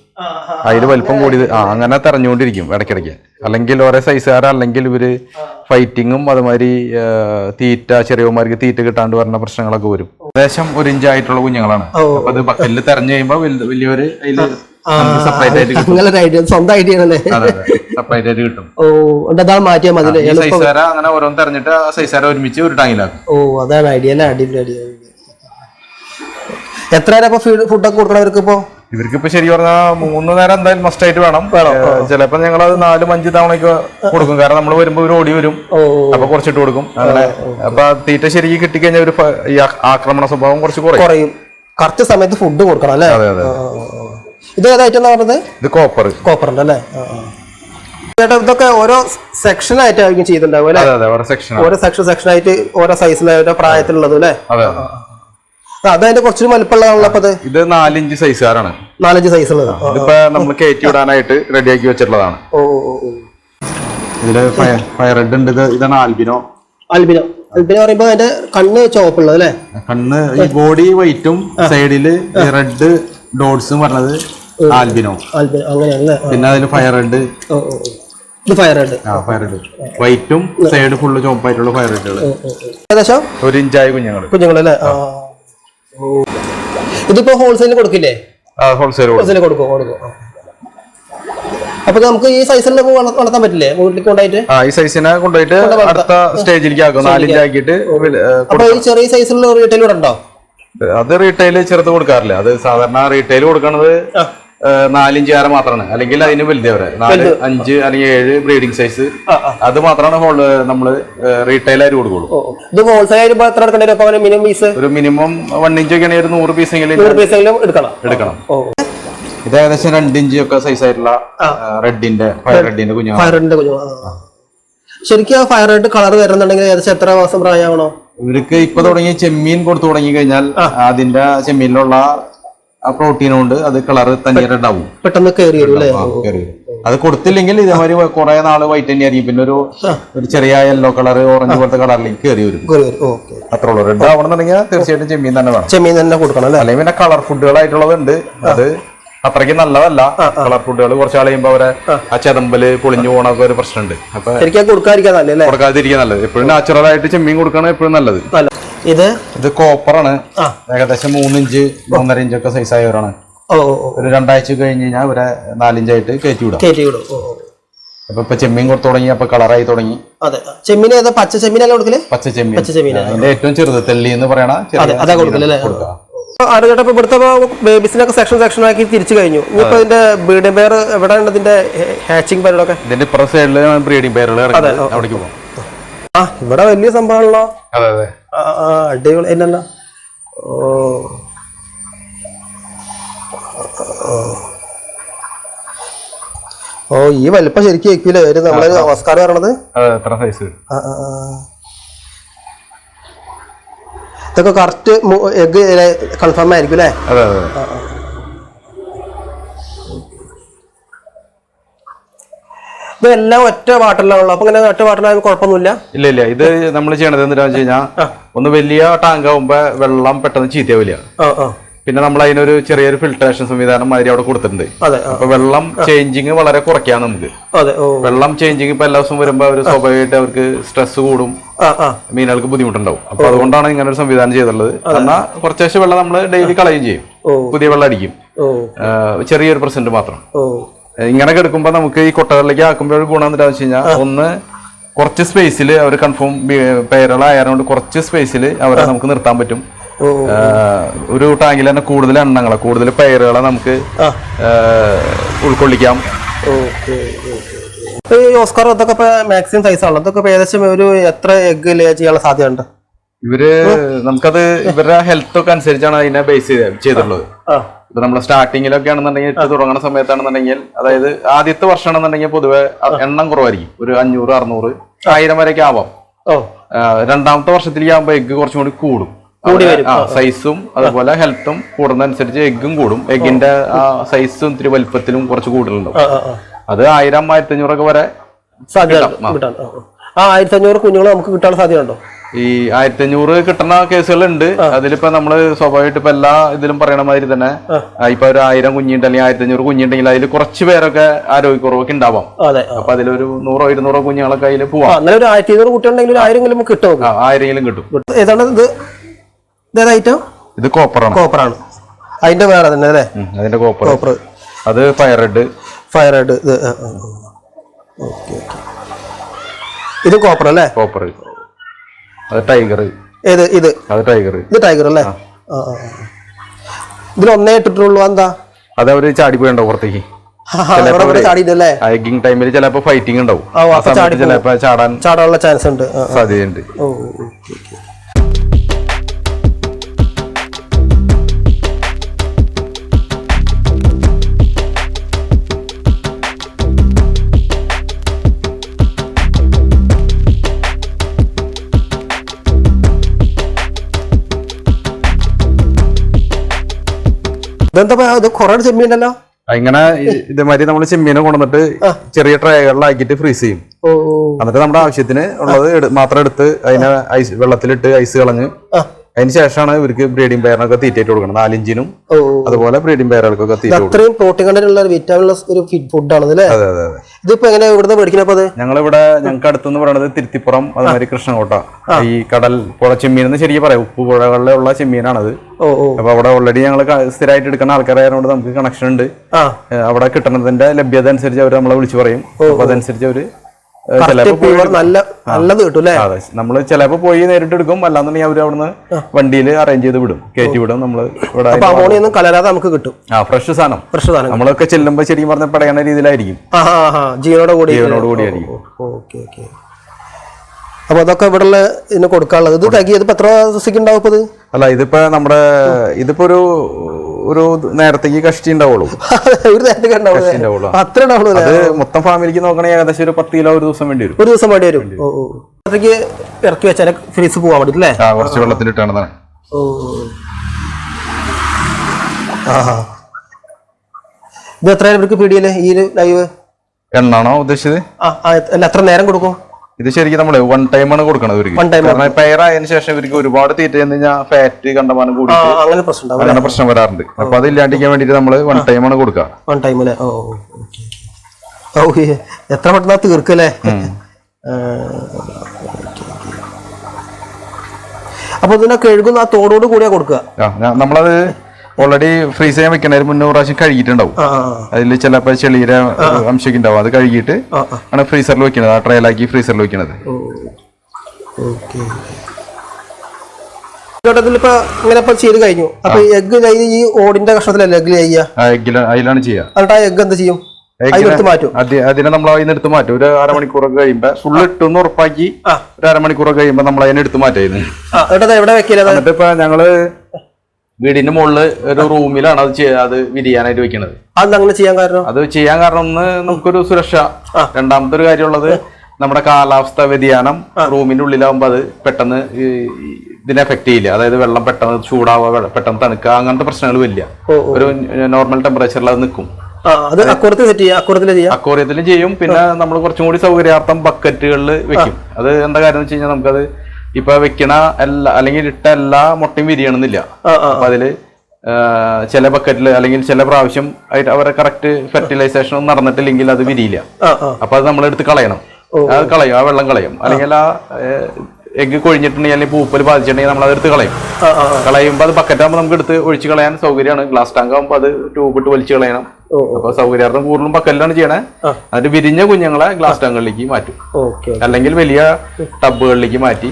അതിൽ വലിപ്പം കൂടി ആ അങ്ങനെ തെരഞ്ഞുകൊണ്ടിരിക്കും ഇടയ്ക്കിടയ്ക്ക്. അല്ലെങ്കിൽ ഓരോ സൈസുകാർ അല്ലെങ്കിൽ ഇവർ ഫൈറ്റിങ്ങും അതുമാതിരി തീറ്റ ചെറിയവന്മാർക്ക് തീറ്റ കിട്ടാണ്ട് വരുന്ന പ്രശ്നങ്ങളൊക്കെ വരും. ഏകദേശം ഒരു ഇഞ്ചായിട്ടുള്ള കുഞ്ഞുങ്ങളാണ്. ഓ. അപ്പൊ അത് ബക്കറ്റിൽ തെരഞ്ഞു കഴിയുമ്പോൾ വലിയൊരു അതിൽ സെപ്പറേറ്റ് ആയിട്ട് കിട്ടും. ഐഡിയ സ്വന്തം ഐഡിയ ആണല്ലേ? സെപ്പറേറ്റ് ആയിട്ട് കിട്ടും. ഓ അതാണ് മാറ്റിയാൽ മതി അങ്ങനെ ഓരോന്ന് തെരഞ്ഞിട്ട് സൈസാര ഒരുമിച്ച് ഒരു ടാങ്കിലാക്കും ഓ അതാണ് ഐഡിയ അടിപൊളി ഐഡിയ. എത്ര നേരം ഇപ്പൊ ഫീഡ് ഫുഡൊക്കെ ഇപ്പോ? ഇവർക്ക് ഇപ്പൊ ശരി പറഞ്ഞാൽ മൂന്ന് നേരം എന്തായാലും മസ്റ്റ് ആയിട്ട് വേണം. വേണം. ചിലപ്പോ ഞങ്ങൾ അത് നാലും അഞ്ച് തവണയൊക്കെ കൊടുക്കും. കാരണം നമ്മൾ വരുമ്പോ ഒരു ഓടി വരും. അപ്പൊ കുറച്ചിട്ട് കൊടുക്കും. അങ്ങനെ. അപ്പൊ തീറ്റ ശരിക്ക് കിട്ടിക്കഴിഞ്ഞാൽ ഒരു ഈ ആക്രമണ സ്വഭാവം കുറച്ച് കുറയും. കറക്റ്റ് സമയത്ത് ഫുഡ് കൊടുക്കണം അല്ലേ. ഇത് ഏതായിട്ടാണ് പറഞ്ഞത്? ഇത് കോപ്പർ കോപ്പറിന്റെ അല്ലേ. ചേട്ടാ ഇതൊക്കെ ഓരോ സെക്ഷൻ ആയിട്ടായിരിക്കും ചെയ്തിട്ടുണ്ടാവും അല്ലേ? ഓരോ സെക്ഷൻ സെക്ഷൻ സെക്ഷൻ ആയിട്ട് ഓരോ സൈസിലായിട്ട് ഓരോ പ്രായത്തിലുള്ളതും അല്ലേ? അതെ ആ, അതതിന്റെ കുറച്ചും വലിപ്പമുള്ളതാണല്ലോ അപ്പൊ ഇത് നാലിഞ്ച് സൈസുകാരാണ്. നാലഞ്ച് സൈസ് ഉള്ളതാണ്. ഇതിപ്പോ നമ്മൾ കയറ്റി വിടാനായിട്ട് റെഡിയാക്കി വെച്ചിട്ടുള്ളതാണ്. ഓ ഇതിൽ ഫയർ റെഡ് ഉണ്ട്. ഇത് ഇതാണ് ആൽബിനോ. ആൽബിനോ. ആൽബിനോ പറയുമ്പോ അതിന്റെ കണ്ണ് ചുവപ്പുള്ളത് അല്ലേ? കണ്ണ് ഈ ബോഡി വൈറ്റും സൈഡിൽ റെഡ് ഡോട്ട്സും പറഞ്ഞത് ആൽബിനോ. ആൽബിനോ പിന്നെ അതിൽ ഫയർ റെഡ്. ഇത് ഫയർ റെഡ് ആ ഫയർ റെഡ് വൈറ്റും സൈഡ് ഫുള്ള് ചുവപ്പായിട്ടുള്ള ഫയർ റെഡുകൾ ഏകദേശം? ഒരു ഇഞ്ചായ കുഞ്ഞുങ്ങൾ കുഞ്ഞുങ്ങൾ അല്ലേ. ഇതിപ്പോ ഹോൾസെയിൽ കൊടുക്കില്ലേ? ഹോൾസെയിൽ ഹോൾസെയിൽ കൊടുക്കും. കൊടുക്കും. അപ്പൊ നമുക്ക് ഈ സൈസിലൊക്കെ വളർത്താൻ പറ്റില്ലേ? വീട്ടിലേക്ക് കൊണ്ടായിട്ട് ആ ഈ സൈസിനെ കൊണ്ടുപോയിട്ട് അടുത്ത സ്റ്റേജിലേക്ക് ആക്കും. നാലിഞ്ച് ആക്കിയിട്ട് അപ്പൊ ഈ ചെറിയ സൈസിലുള്ള റീറ്റെയിൽ ഇവിടെ ഉണ്ടോ? അത് റീറ്റെയിൽ ചെറുത് കൊടുക്കാറില്ല. അത് സാധാരണ റീറ്റെയിൽ കൊടുക്കണത് നാലിഞ്ച് ആറ് മാത്രമാണ്. അല്ലെങ്കിൽ അതിന് വലുത് അവരെ നാല് അഞ്ച് അല്ലെങ്കിൽ ഏഴ് ബ്രീഡിംഗ് സൈസ്. അത് മാത്രമാണ് ഹോൾ നമ്മൾ റീറ്റെയിൽ ആയിട്ട് കൊടുക്കുള്ളൂ. ഇത് ഹോൾസെയിൽ ആയിട്ട് എത്ര എടുക്കേണ്ടി? വരും അപ്പൊ മിനിമം പീസ് ഒരു മിനിമം വൺ ഇഞ്ച് ഒക്കെ ആണെങ്കിൽ ഒരു നൂറ് പീസ് നൂറ് എടുക്കണം. എടുക്കണം. ഇത് ഏകദേശം രണ്ട് ഇഞ്ച് ഒക്കെ സൈസ് ആയിട്ടുള്ള റെഡിന്റെ ഫയർ റെഡിന്റെ ഫയർ റെഡിന്റെ കുഞ്ഞു. ശരിക്കും ആ ഫയർ റെഡ് കളർ വരുന്നുണ്ടെങ്കിൽ ഏകദേശം എത്ര മാസം പ്രായമാണോ ഇവർക്ക് ഇപ്പൊ തുടങ്ങി ചെമ്മീൻ കൊടുത്തു തുടങ്ങി കഴിഞ്ഞാൽ അതിന്റെ ചെമ്മീനിലുള്ള ആ പ്രോട്ടീൻ കൊണ്ട് അത് കളർ തനിയെ ഉണ്ടാവും. പെട്ടെന്ന് കയറി. അത് കൊടുത്തില്ലെങ്കിൽ ഇതേമാതിരി കുറെ നാൾ വൈറ്റ് തന്നെ ആയിരിക്കും. പിന്നെ ഒരു ഒരു ചെറിയ യെല്ലോ കളർ ഓറഞ്ച് പോലത്തെ കളറിലേക്ക് കയറി വരും. അത്ര ഉള്ളു. റെഡ് ആവണമെന്നുണ്ടെങ്കിൽ തീർച്ചയായിട്ടും ചെമ്മീൻ തന്നെ വേണം. ചെമ്മീൻ തന്നെ കൊടുക്കണം അല്ലേ? അല്ലെങ്കിൽ പിന്നെ കളർ ഫുഡുകളായിട്ടുള്ളതുണ്ട് അത് അത്രയ്ക്ക് നല്ലതല്ല. കളർ ഫുഡുകൾ കുറച്ച് നാൾ കഴിയുമ്പോൾ അവരെ ആ. ചെതമ്പൽ പൊളിഞ്ഞു പോകണൊക്കെ ഒരു പ്രശ്നമുണ്ട്. അപ്പൊ കൊടുക്കാതിരിക്കാൻ നല്ലേ നല്ലത്. എപ്പോഴും നാച്ചുറൽ ആയിട്ട് ചെമ്മീൻ കൊടുക്കണം എപ്പോഴും നല്ലത്. നല്ല ഇത്? ഇത് കോപ്പർ ആണ്. ഏകദേശം മൂന്നിഞ്ച് മൂന്നര ഇഞ്ചൊക്കെ സൈസ് ആയവരാണ് ഒരു രണ്ടാഴ്ച കഴിഞ്ഞ് കഴിഞ്ഞാൽ ഇവരെ നാലിഞ്ചായിട്ട് കയറ്റി വിടാം കയറ്റി വിടും. അപ്പൊ ഇപ്പൊ ചെമ്മീൻ കൊടുത്തു തുടങ്ങി അപ്പൊ കളറായി തുടങ്ങി. അതെ. ചെമ്മീൻ ഏതാ? പച്ച ചെമ്മീനല്ലേ കൊടുക്കൽ? പച്ച ചെമ്മീൻ. പച്ച ചെമ്മീൻ അതിന്റെ ഏറ്റവും ചെറുത് തെള്ളി എന്ന് പറയണ അതാ ഇപ്പൊ ഇവിടുത്തെ ബേബീസിനൊക്കെ സെക്ഷൻ സെക്ഷൻ ആക്കി തിരിച്ചു കഴിഞ്ഞു. ഇനിയിപ്പോ ഇതിന്റെ ബ്രീഡിംഗ് പെയർ എവിടെയാണ് ഇതിന്റെ ഹാച്ചിങ് പരിപാടിയൊക്കെ ഇതിന്റെ ഇപ്പുറ സൈഡിൽ ബ്രീഡിംഗ് അവിടേക്ക് പോകും. ആ ഇവിടെ വലിയ സംഭവമാണല്ലോ. അതെ അതെ. അടിപൊളി. എന്നല്ല ഓ. ഓ ഈ വലിപ്പം ശരിക്കും വെക്കൂലേ ഒരു നമ്മളെ നമസ്കാരം പറയണത് സൈസ്. ഇതൊക്കെ കറക്റ്റ് എഗ് കൺഫേം ആയിരിക്കും അല്ലേ അതെ അതെ ഇതെല്ലാം ഒറ്റ വാട്ടറിലാണല്ലോ അപ്പൊ ഇങ്ങനെ ഒറ്റ പാട്ടിലായാലും കുഴപ്പമൊന്നുമില്ല? ഇല്ല ഇല്ല. ഇത് നമ്മൾ ചെയ്യണത് എന്താണെന്ന് വെച്ച് കഴിഞ്ഞാൽ ഒന്ന് വലിയ ടാങ്ക് ആവുമ്പോ വെള്ളം പെട്ടെന്ന് ചീത്തയാവില്ല. പിന്നെ നമ്മൾ അതിനൊരു ചെറിയൊരു ഫിൽട്രേഷൻ സംവിധാനം മാതിരി അവിടെ കൊടുത്തിട്ടുണ്ട്. അപ്പൊ വെള്ളം ചേഞ്ചിങ് വളരെ കുറയ്ക്കാം നമുക്ക്. വെള്ളം ചേഞ്ചിങ് ഇപ്പൊ എല്ലാ ദിവസവും വരുമ്പോ അവർ സ്വാഭാവികമായിട്ട് അവർക്ക് സ്ട്രെസ് കൂടും. മീനുകൾക്ക് ബുദ്ധിമുട്ടുണ്ടാവും. അപ്പൊ അതുകൊണ്ടാണ് ഇങ്ങനെ ഒരു സംവിധാനം ചെയ്തിട്ടുള്ളത്. എന്നാൽ കുറച്ചേശ്ശെ വെള്ളം നമ്മൾ ഡെയിലി കളയും ചെയ്യും. പുതിയ വെള്ളം അടിക്കും. ചെറിയൊരു പെർസെന്റ് മാത്രം. ഓ എടുക്കുമ്പോൾ നമുക്ക് ഈ കൊട്ടകളിലേക്ക് ആക്കുമ്പോൾ ഒരു ഗുണം എന്താ വെച്ച് കഴിഞ്ഞാൽ ഒന്ന് കുറച്ച് സ്പേസിൽ അവർ കൺഫേം പേരുകളായതുകൊണ്ട് കുറച്ച് സ്പേസിൽ അവരെ നമുക്ക് നിർത്താൻ പറ്റും. ഒരു ടാങ്കിൽ തന്നെ കൂടുതൽ എണ്ണങ്ങളെ കൂടുതൽ പേരുകളെ നമുക്ക് ഉൾക്കൊള്ളിക്കാം. ഓസ്കാർ അതൊക്കെ ഇപ്പൊ മാക്സിമം സൈസ് ആണല്ലോ. അതൊക്കെ ഇപ്പൊ ഏകദേശം ഒരു എത്ര എഗ് ലേ ചെയ്യാനുള്ള സാധ്യതയുണ്ട്? ഇവർ നമുക്കത് ഇവരുടെ ഹെൽത്ത് ഒക്കെ അനുസരിച്ചാണ് അതിനെ ബേസ് ചെയ്ത് ചെയ്തിട്ടുള്ളത്. ഇപ്പൊ നമ്മൾ സ്റ്റാർട്ടിങ്ങിലൊക്കെ ആണെന്നുണ്ടെങ്കിൽ ഇട്ട് തുടങ്ങുന്ന സമയത്താണെന്നുണ്ടെങ്കിൽ അതായത് ആദ്യത്തെ വർഷം ആണെന്നുണ്ടെങ്കിൽ പൊതുവെ എണ്ണം കുറവായിരിക്കും. ഒരു അഞ്ഞൂറ് അറുന്നൂറ് ആയിരം വരെയൊക്കെ ആവാം. രണ്ടാമത്തെ വർഷത്തിലേക്ക് ആകുമ്പോൾ എഗ്ഗ് കുറച്ചും കൂടി കൂടും. സൈസും അതുപോലെ ഹെൽത്തും കൂടുന്നതനുസരിച്ച് എഗ്ഗും കൂടും. എഗ്ഗിന്റെ സൈസും ഇത്തിരി വലിപ്പത്തിലും കുറച്ച് കൂടുതലുണ്ടാവും. അത് ആയിരം ആയിരത്തി അഞ്ഞൂറൊക്കെ വരെ സാധ്യത ആ, ആയിരത്തി അഞ്ഞൂറ് കുഞ്ഞുങ്ങൾ നമുക്ക് കിട്ടാൻ സാധ്യത ഉണ്ടോ ഈ ആയിരത്തി അഞ്ഞൂറ് കിട്ടുന്ന കേസുകളുണ്ട് അതിലിപ്പോ നമ്മൾ സ്വാഭാവികമായിട്ട് ഇപ്പൊ എല്ലാ ഇതിലും പറയണ മാതിരി തന്നെ ഇപ്പൊ ഒരു ആയിരം കുഞ്ഞുണ്ട് അല്ലെങ്കിൽ ആയിരത്തി അഞ്ഞൂറ് കുഞ്ഞുണ്ടെങ്കിൽ അതിൽ കുറച്ച് പേരൊക്കെ ആരോഗ്യക്കുറവൊക്കെ ഉണ്ടാവാം. അപ്പൊ അതിലൊരു നൂറോ ഇരുന്നൂറോ കുഞ്ഞുങ്ങളൊക്കെ അതിൽ പോവാം. അങ്ങനെ ഒരു ആയിരത്തി ഇരുന്നൂറ് കുട്ടികളുണ്ടെങ്കിൽ ആയിരം കിട്ടും ആയിരെങ്കിലും കിട്ടും. ഏതാണ് ഇത്? ഇതേത് ഐറ്റം ഇത് കോപ്പറാണ്. കോപ്പറാണ്. അതിന്റെ വേറെ തന്നെ അല്ലേ? അതിന്റെ കോപ്പർ കോപ്പർ അത് ഫയർ റെഡ് ഫയർ റെഡ് ഇത് ഓക്കെ ഓക്കെ ഇത് കോപ്പർ അല്ലേ കോപ്പർ അത് ടൈഗർ ഏത് ഇത്? അത് ടൈഗർ ഇത് ടൈഗർ അല്ലേ? ആ. ആ ആ. ഇതിൽ ഒന്നേ ഇട്ടിട്ടുള്ളൂ എന്താ അത് അവർ ചാടിപ്പോയിണ്ടാവും പുറത്തേക്ക്. ഇവിടെ ഇവിടെ ചാടിയിട്ടല്ലേ എഗ്ഗിങ് ടൈമിൽ ചിലപ്പോ ഫൈറ്റിംഗ് ഉണ്ടാവും. ചിലപ്പോ ചാടാൻ ചാടാനുള്ള ചാൻസ് ഉണ്ട്. സാധ്യതയുണ്ട്. ഓ ഓക്കെ ഇതെന്താ ഇത് കുറെ ചെമ്മീണ്ടല്ലോ ഇങ്ങനെ ഈ- ഇതേമാതിരി നമ്മൾ ചെമ്മീനെ കൊണ്ടുവന്നിട്ട് ചെറിയ ട്രേകളിലാക്കിയിട്ട് ഫ്രീസ് ചെയ്യും. എന്നിട്ട് നമ്മുടെ ആവശ്യത്തിന് ഉള്ളത് മാത്രം എടുത്ത് അതിനെ ഐസ് വെള്ളത്തിലിട്ട് ഐസ് കളഞ്ഞ് അതിന് ശേഷമാണ് ഇവർക്ക് ബ്രീഡിംഗ് പെയറിനൊക്കെ തീറ്റയിട്ട് കൊടുക്കണം നാലിഞ്ചിനും അതുപോലെ ബ്രീഡിംഗ് പെയറുകൾക്കൊക്കെ തീറ്റ അത്രയും പ്രോട്ടീൻ കണ്ടന്റ് ഉള്ള വിറ്റാമിൻ ഒരു ഫുഡാണ് അതെ അതെ അതെ. ഇതിപ്പോ എങ്ങനെ ഇവിടുന്ന് മേടിക്കണപ്പോ അത്? ഞങ്ങളിവിടെ ഞങ്ങൾക്ക് അടുത്തെന്ന് പറയുന്നത് തിരുത്തിപ്പുറം അതുമാതിരി കൃഷ്ണകോട്ട. ഈ കടൽ പുഴ ചെമ്മീൻ എന്ന് ശരിക്കും പറയാം. ഉപ്പ് പുഴകളിലുള്ള ചെമ്മീനാണത്. അപ്പൊ അവിടെ ഓൾറെഡി ഞങ്ങൾ സ്ഥിരമായിട്ട് എടുക്കുന്ന ആൾക്കാരായതുകൊണ്ട് നമുക്ക് കണക്ഷൻ ഉണ്ട്. അവിടെ കിട്ടുന്നതിന്റെ ലഭ്യത അനുസരിച്ച് അവർ നമ്മളെ വിളിച്ചു പറയും. അപ്പൊ അതനുസരിച്ച് അവർ നല്ല നല്ലത് കിട്ടും അതെ നമ്മൾ ചിലപ്പോ പോയി നേരിട്ട് എടുക്കും. അല്ലാന്നുണ്ടെങ്കിൽ അവർ അവിടുന്ന് വണ്ടിയിൽ അറേഞ്ച് ചെയ്ത് വിടും. കയറ്റി വിടും. നമ്മൾ ഇവിടെ അപ്പൊ അമോണിയ ഒന്നും കലരാതെ നമുക്ക് കിട്ടും. ആ ഫ്രഷ് സാധനം. ഫ്രഷ് സാധനം നമ്മളൊക്കെ ചെല്ലുമ്പോ ശരിക്കും പറഞ്ഞ പടയണ രീതിയിലായിരിക്കും. ജീവനോട് കൂടി ജീവനോട് ഓക്കെ ഓക്കെ. അപ്പൊ അതൊക്കെ ഇവിടെ ഇതിന് കൊടുക്കാനുള്ളത്. ഇത് തകിയത് എത്ര ദിവസത്തേക്ക് ഉണ്ടാവും അല്ല ഇതിപ്പോ നമ്മുടെ ഇതിപ്പോ ഒരു ഒരു നേരത്തേക്ക് കഷ്ടി ഉണ്ടാവുള്ളൂ. ഒരു നേരത്തേക്ക്. അത്ര? അത് മൊത്തം ഫാമിലിക്ക് നോക്കണേ ഏകദേശം ഒരു പത്ത് കിലോ ഒരു ദിവസം വേണ്ടി വരും. ഒരു ദിവസം വേണ്ടി വരും. അത്രയ്ക്ക് ഇറക്കി വെച്ചാൽ ഫ്രീസ് പോകാൻ പറ്റില്ലേ അല്ലേ? കുറച്ച് വെള്ളത്തിലിട്ടാണ് ഓ ഇത് എത്ര ഇവർക്ക് പീടിയല്ലേ ഈ ലൈവ്? എണ്ണാണോ ഉദ്ദേശിച്ചത്? അല്ല എത്ര നേരം കൊടുക്കും? ഇത് ശരിക്കും നമ്മൾ വൺ ടൈം ആണ് കൊടുക്കണത് ഇവർക്ക്. പെയർ ആയതിനു ശേഷം ഇവർക്ക് ഒരുപാട് തീറ്റ ചെന്ന് കഴിഞ്ഞാൽ ഫാറ്റ് കണ്ടമാനം കൂടി അങ്ങനെ പ്രശ്നം വരാറുണ്ട്. അപ്പൊ അത് ഇല്ലാണ്ടിരിക്കാൻ വേണ്ടിട്ട് നമ്മൾ വൺ ടൈം ആണ് കൊടുക്കുക വൺ ടൈം എത്ര പെട്ടെന്ന് തീർക്കല്ലേ അപ്പൊ ഇതിനൊക്കെ കഴുകുന്ന ആ തോടോട് കൂടിയാ കൊടുക്കുക. നമ്മളത് ഓൾറെഡി ഫ്രീസ് ചെയ്യാൻ വെക്കണ മുന്നൂറ് പ്രാവശ്യം കഴുകിയിട്ടുണ്ടാവും. അതിൽ ചിലപ്പോൾ ചെളിയുടെ അംശമൊക്കെ ഉണ്ടാവും അത് കഴുകിയിട്ട് ആണ് ഫ്രീസറിൽ വെക്കുന്നത്. ആ ട്രയലാക്കി ഫ്രീസറിൽ ഘട്ടത്തിൽ ഇപ്പൊ ഇപ്പൊ ചെയ്ത് കഴിഞ്ഞു. അപ്പൊ എഗ് ഈ ഓടിന്റെ കഷ്ണത്തിലല്ലേ എഗ് ചെയ്യുക? ആ എഗ്ഗില അതിലാണ് ചെയ്യുക. എന്നിട്ട് ആ എഗ് എന്താ ചെയ്യും? അതിനെടുത്ത് അതിനെ നമ്മൾ അതിന് എടുത്ത് മാറ്റും. ഒരു അരമണിക്കൂറൊക്കെ കഴിയുമ്പോ ഫുൾ ഇട്ടെന്ന് ഉറപ്പാക്കി. ഒരു അരമണിക്കൂറൊക്കെ കഴിയുമ്പോ നമ്മൾ അതിനെ എടുത്ത് മാറ്റായിരുന്നു എന്നിട്ട് ഇപ്പൊ ഞങ്ങൾ വീടിന്റെ മുകളിൽ ഒരു റൂമിലാണ് അത് അത് വിരിയാനായിട്ട് വെക്കുന്നത് അത് അങ്ങനെ ചെയ്യാൻ കാരണം? അത് ചെയ്യാൻ കാരണം ഒന്ന് നമുക്കൊരു സുരക്ഷ. രണ്ടാമത്തെ ഒരു കാര്യമുള്ളത് നമ്മുടെ കാലാവസ്ഥ വ്യതിയാനം റൂമിന്റെ ഉള്ളിലാവുമ്പോ അത് പെട്ടെന്ന് ഇതിനെ എഫക്ട് ചെയ്യില്ല. അതായത് വെള്ളം പെട്ടെന്ന് ചൂടാവുക പെട്ടെന്ന് തണുക്കുക അങ്ങനത്തെ പ്രശ്നങ്ങൾ വലിയ ഒരു നോർമൽ ടെമ്പറേച്ചറിൽ അത് നിൽക്കും അക്കോറിയത്തിലും ചെയ്യാം? അക്വോറിയത്തിലും ചെയ്യും? പിന്നെ നമ്മൾ കുറച്ചും കൂടി സൗകര്യാർത്ഥം ബക്കറ്റുകളിൽ വെക്കും. അത് എന്താ കാര്യം വെച്ച് കഴിഞ്ഞാൽ നമുക്കത് ഇപ്പൊ വെക്കണ എല്ലാ അല്ലെങ്കിൽ ഇട്ട എല്ലാ മുട്ടയും വിരിയണമെന്നില്ല. അപ്പൊ അതിൽ ചില ബക്കറ്റിൽ അല്ലെങ്കിൽ ചില പ്രാവശ്യം ആയിട്ട് അവരെ കറക്റ്റ് ഫെർട്ടിലൈസേഷൻ നടന്നിട്ടില്ലെങ്കിൽ അത് വിരിയില്ല. അപ്പൊ അത് നമ്മൾ എടുത്ത് കളയണം. അത് കളയും ആ വെള്ളം കളയും. അല്ലെങ്കിൽ ആ എഗ്ഗ് കൊഴിഞ്ഞിട്ടുണ്ടെങ്കിൽ അല്ലെങ്കിൽ പൂപ്പൽ ബാധിച്ചിട്ടുണ്ടെങ്കിൽ നമ്മൾ അത് എടുത്ത് കളയും. കളയുമ്പോൾ അത് ബക്കറ്റ് ആകുമ്പോൾ നമുക്ക് എടുത്ത് ഒഴിച്ച് കളയാൻ സൗകര്യമാണ്. ഗ്ലാസ് ടാങ്ക് ആകുമ്പോൾ അത് ട്യൂബ് ഇട്ട് വലിച്ചു കളയണം. അപ്പൊ സൗകര്യാർത്ഥം കൂടുതലും ബക്കറ്റിലാണ് ചെയ്യണേ. എന്നിട്ട് വിരിഞ്ഞ കുഞ്ഞുങ്ങളെ ഗ്ലാസ് ടാങ്കുകളിലേക്ക് മാറ്റും. അല്ലെങ്കിൽ വലിയ ടബുകളിലേക്ക് മാറ്റി.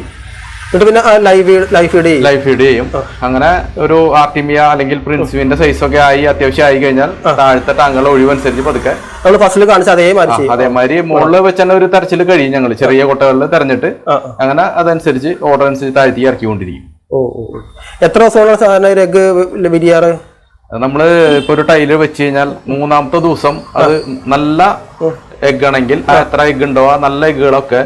എന്നിട്ട് പിന്നെ ലൈവ് ലൈഫ് ഫീഡ് ചെയ്യും. ഫീഡ് ചെയ്യും. അങ്ങനെ ഒരു ആർട്ടിമിയ അല്ലെങ്കിൽ പ്രിൻസിപ്പിന്റെ സൈസ് ഒക്കെ ആയി അത്യാവശ്യം ആയി കഴിഞ്ഞാൽ താഴത്തെ ടാങ്കുകൾ ഒഴിവനുസരിച്ച് പതുക്കെ. നമ്മൾ ഫസ്റ്റിൽ കാണിച്ച അതേമാതിരി മുകളിൽ വെച്ച് തന്നെ ഒരു തെരച്ചിൽ കഴിയും ഞങ്ങൾ ചെറിയ കൊട്ടകളിൽ തെരഞ്ഞിട്ട്. അങ്ങനെ അതനുസരിച്ച് ഓർഡർ അനുസരിച്ച് താഴ്ത്തി ഇറക്കിക്കൊണ്ടിരിക്കും. ഓ. എത്ര ദിവസമാണ് സാധാരണ വിരിയാറ്? അത് നമ്മൾ ഇപ്പൊ ഒരു ടൈൽ വെച്ച് കഴിഞ്ഞാൽ മൂന്നാമത്തെ ദിവസം അത് നല്ല എഗ് ആണെങ്കിൽ എത്ര എഗ് ഉണ്ടോ ആ നല്ല എഗ്ഗുകളൊക്കെ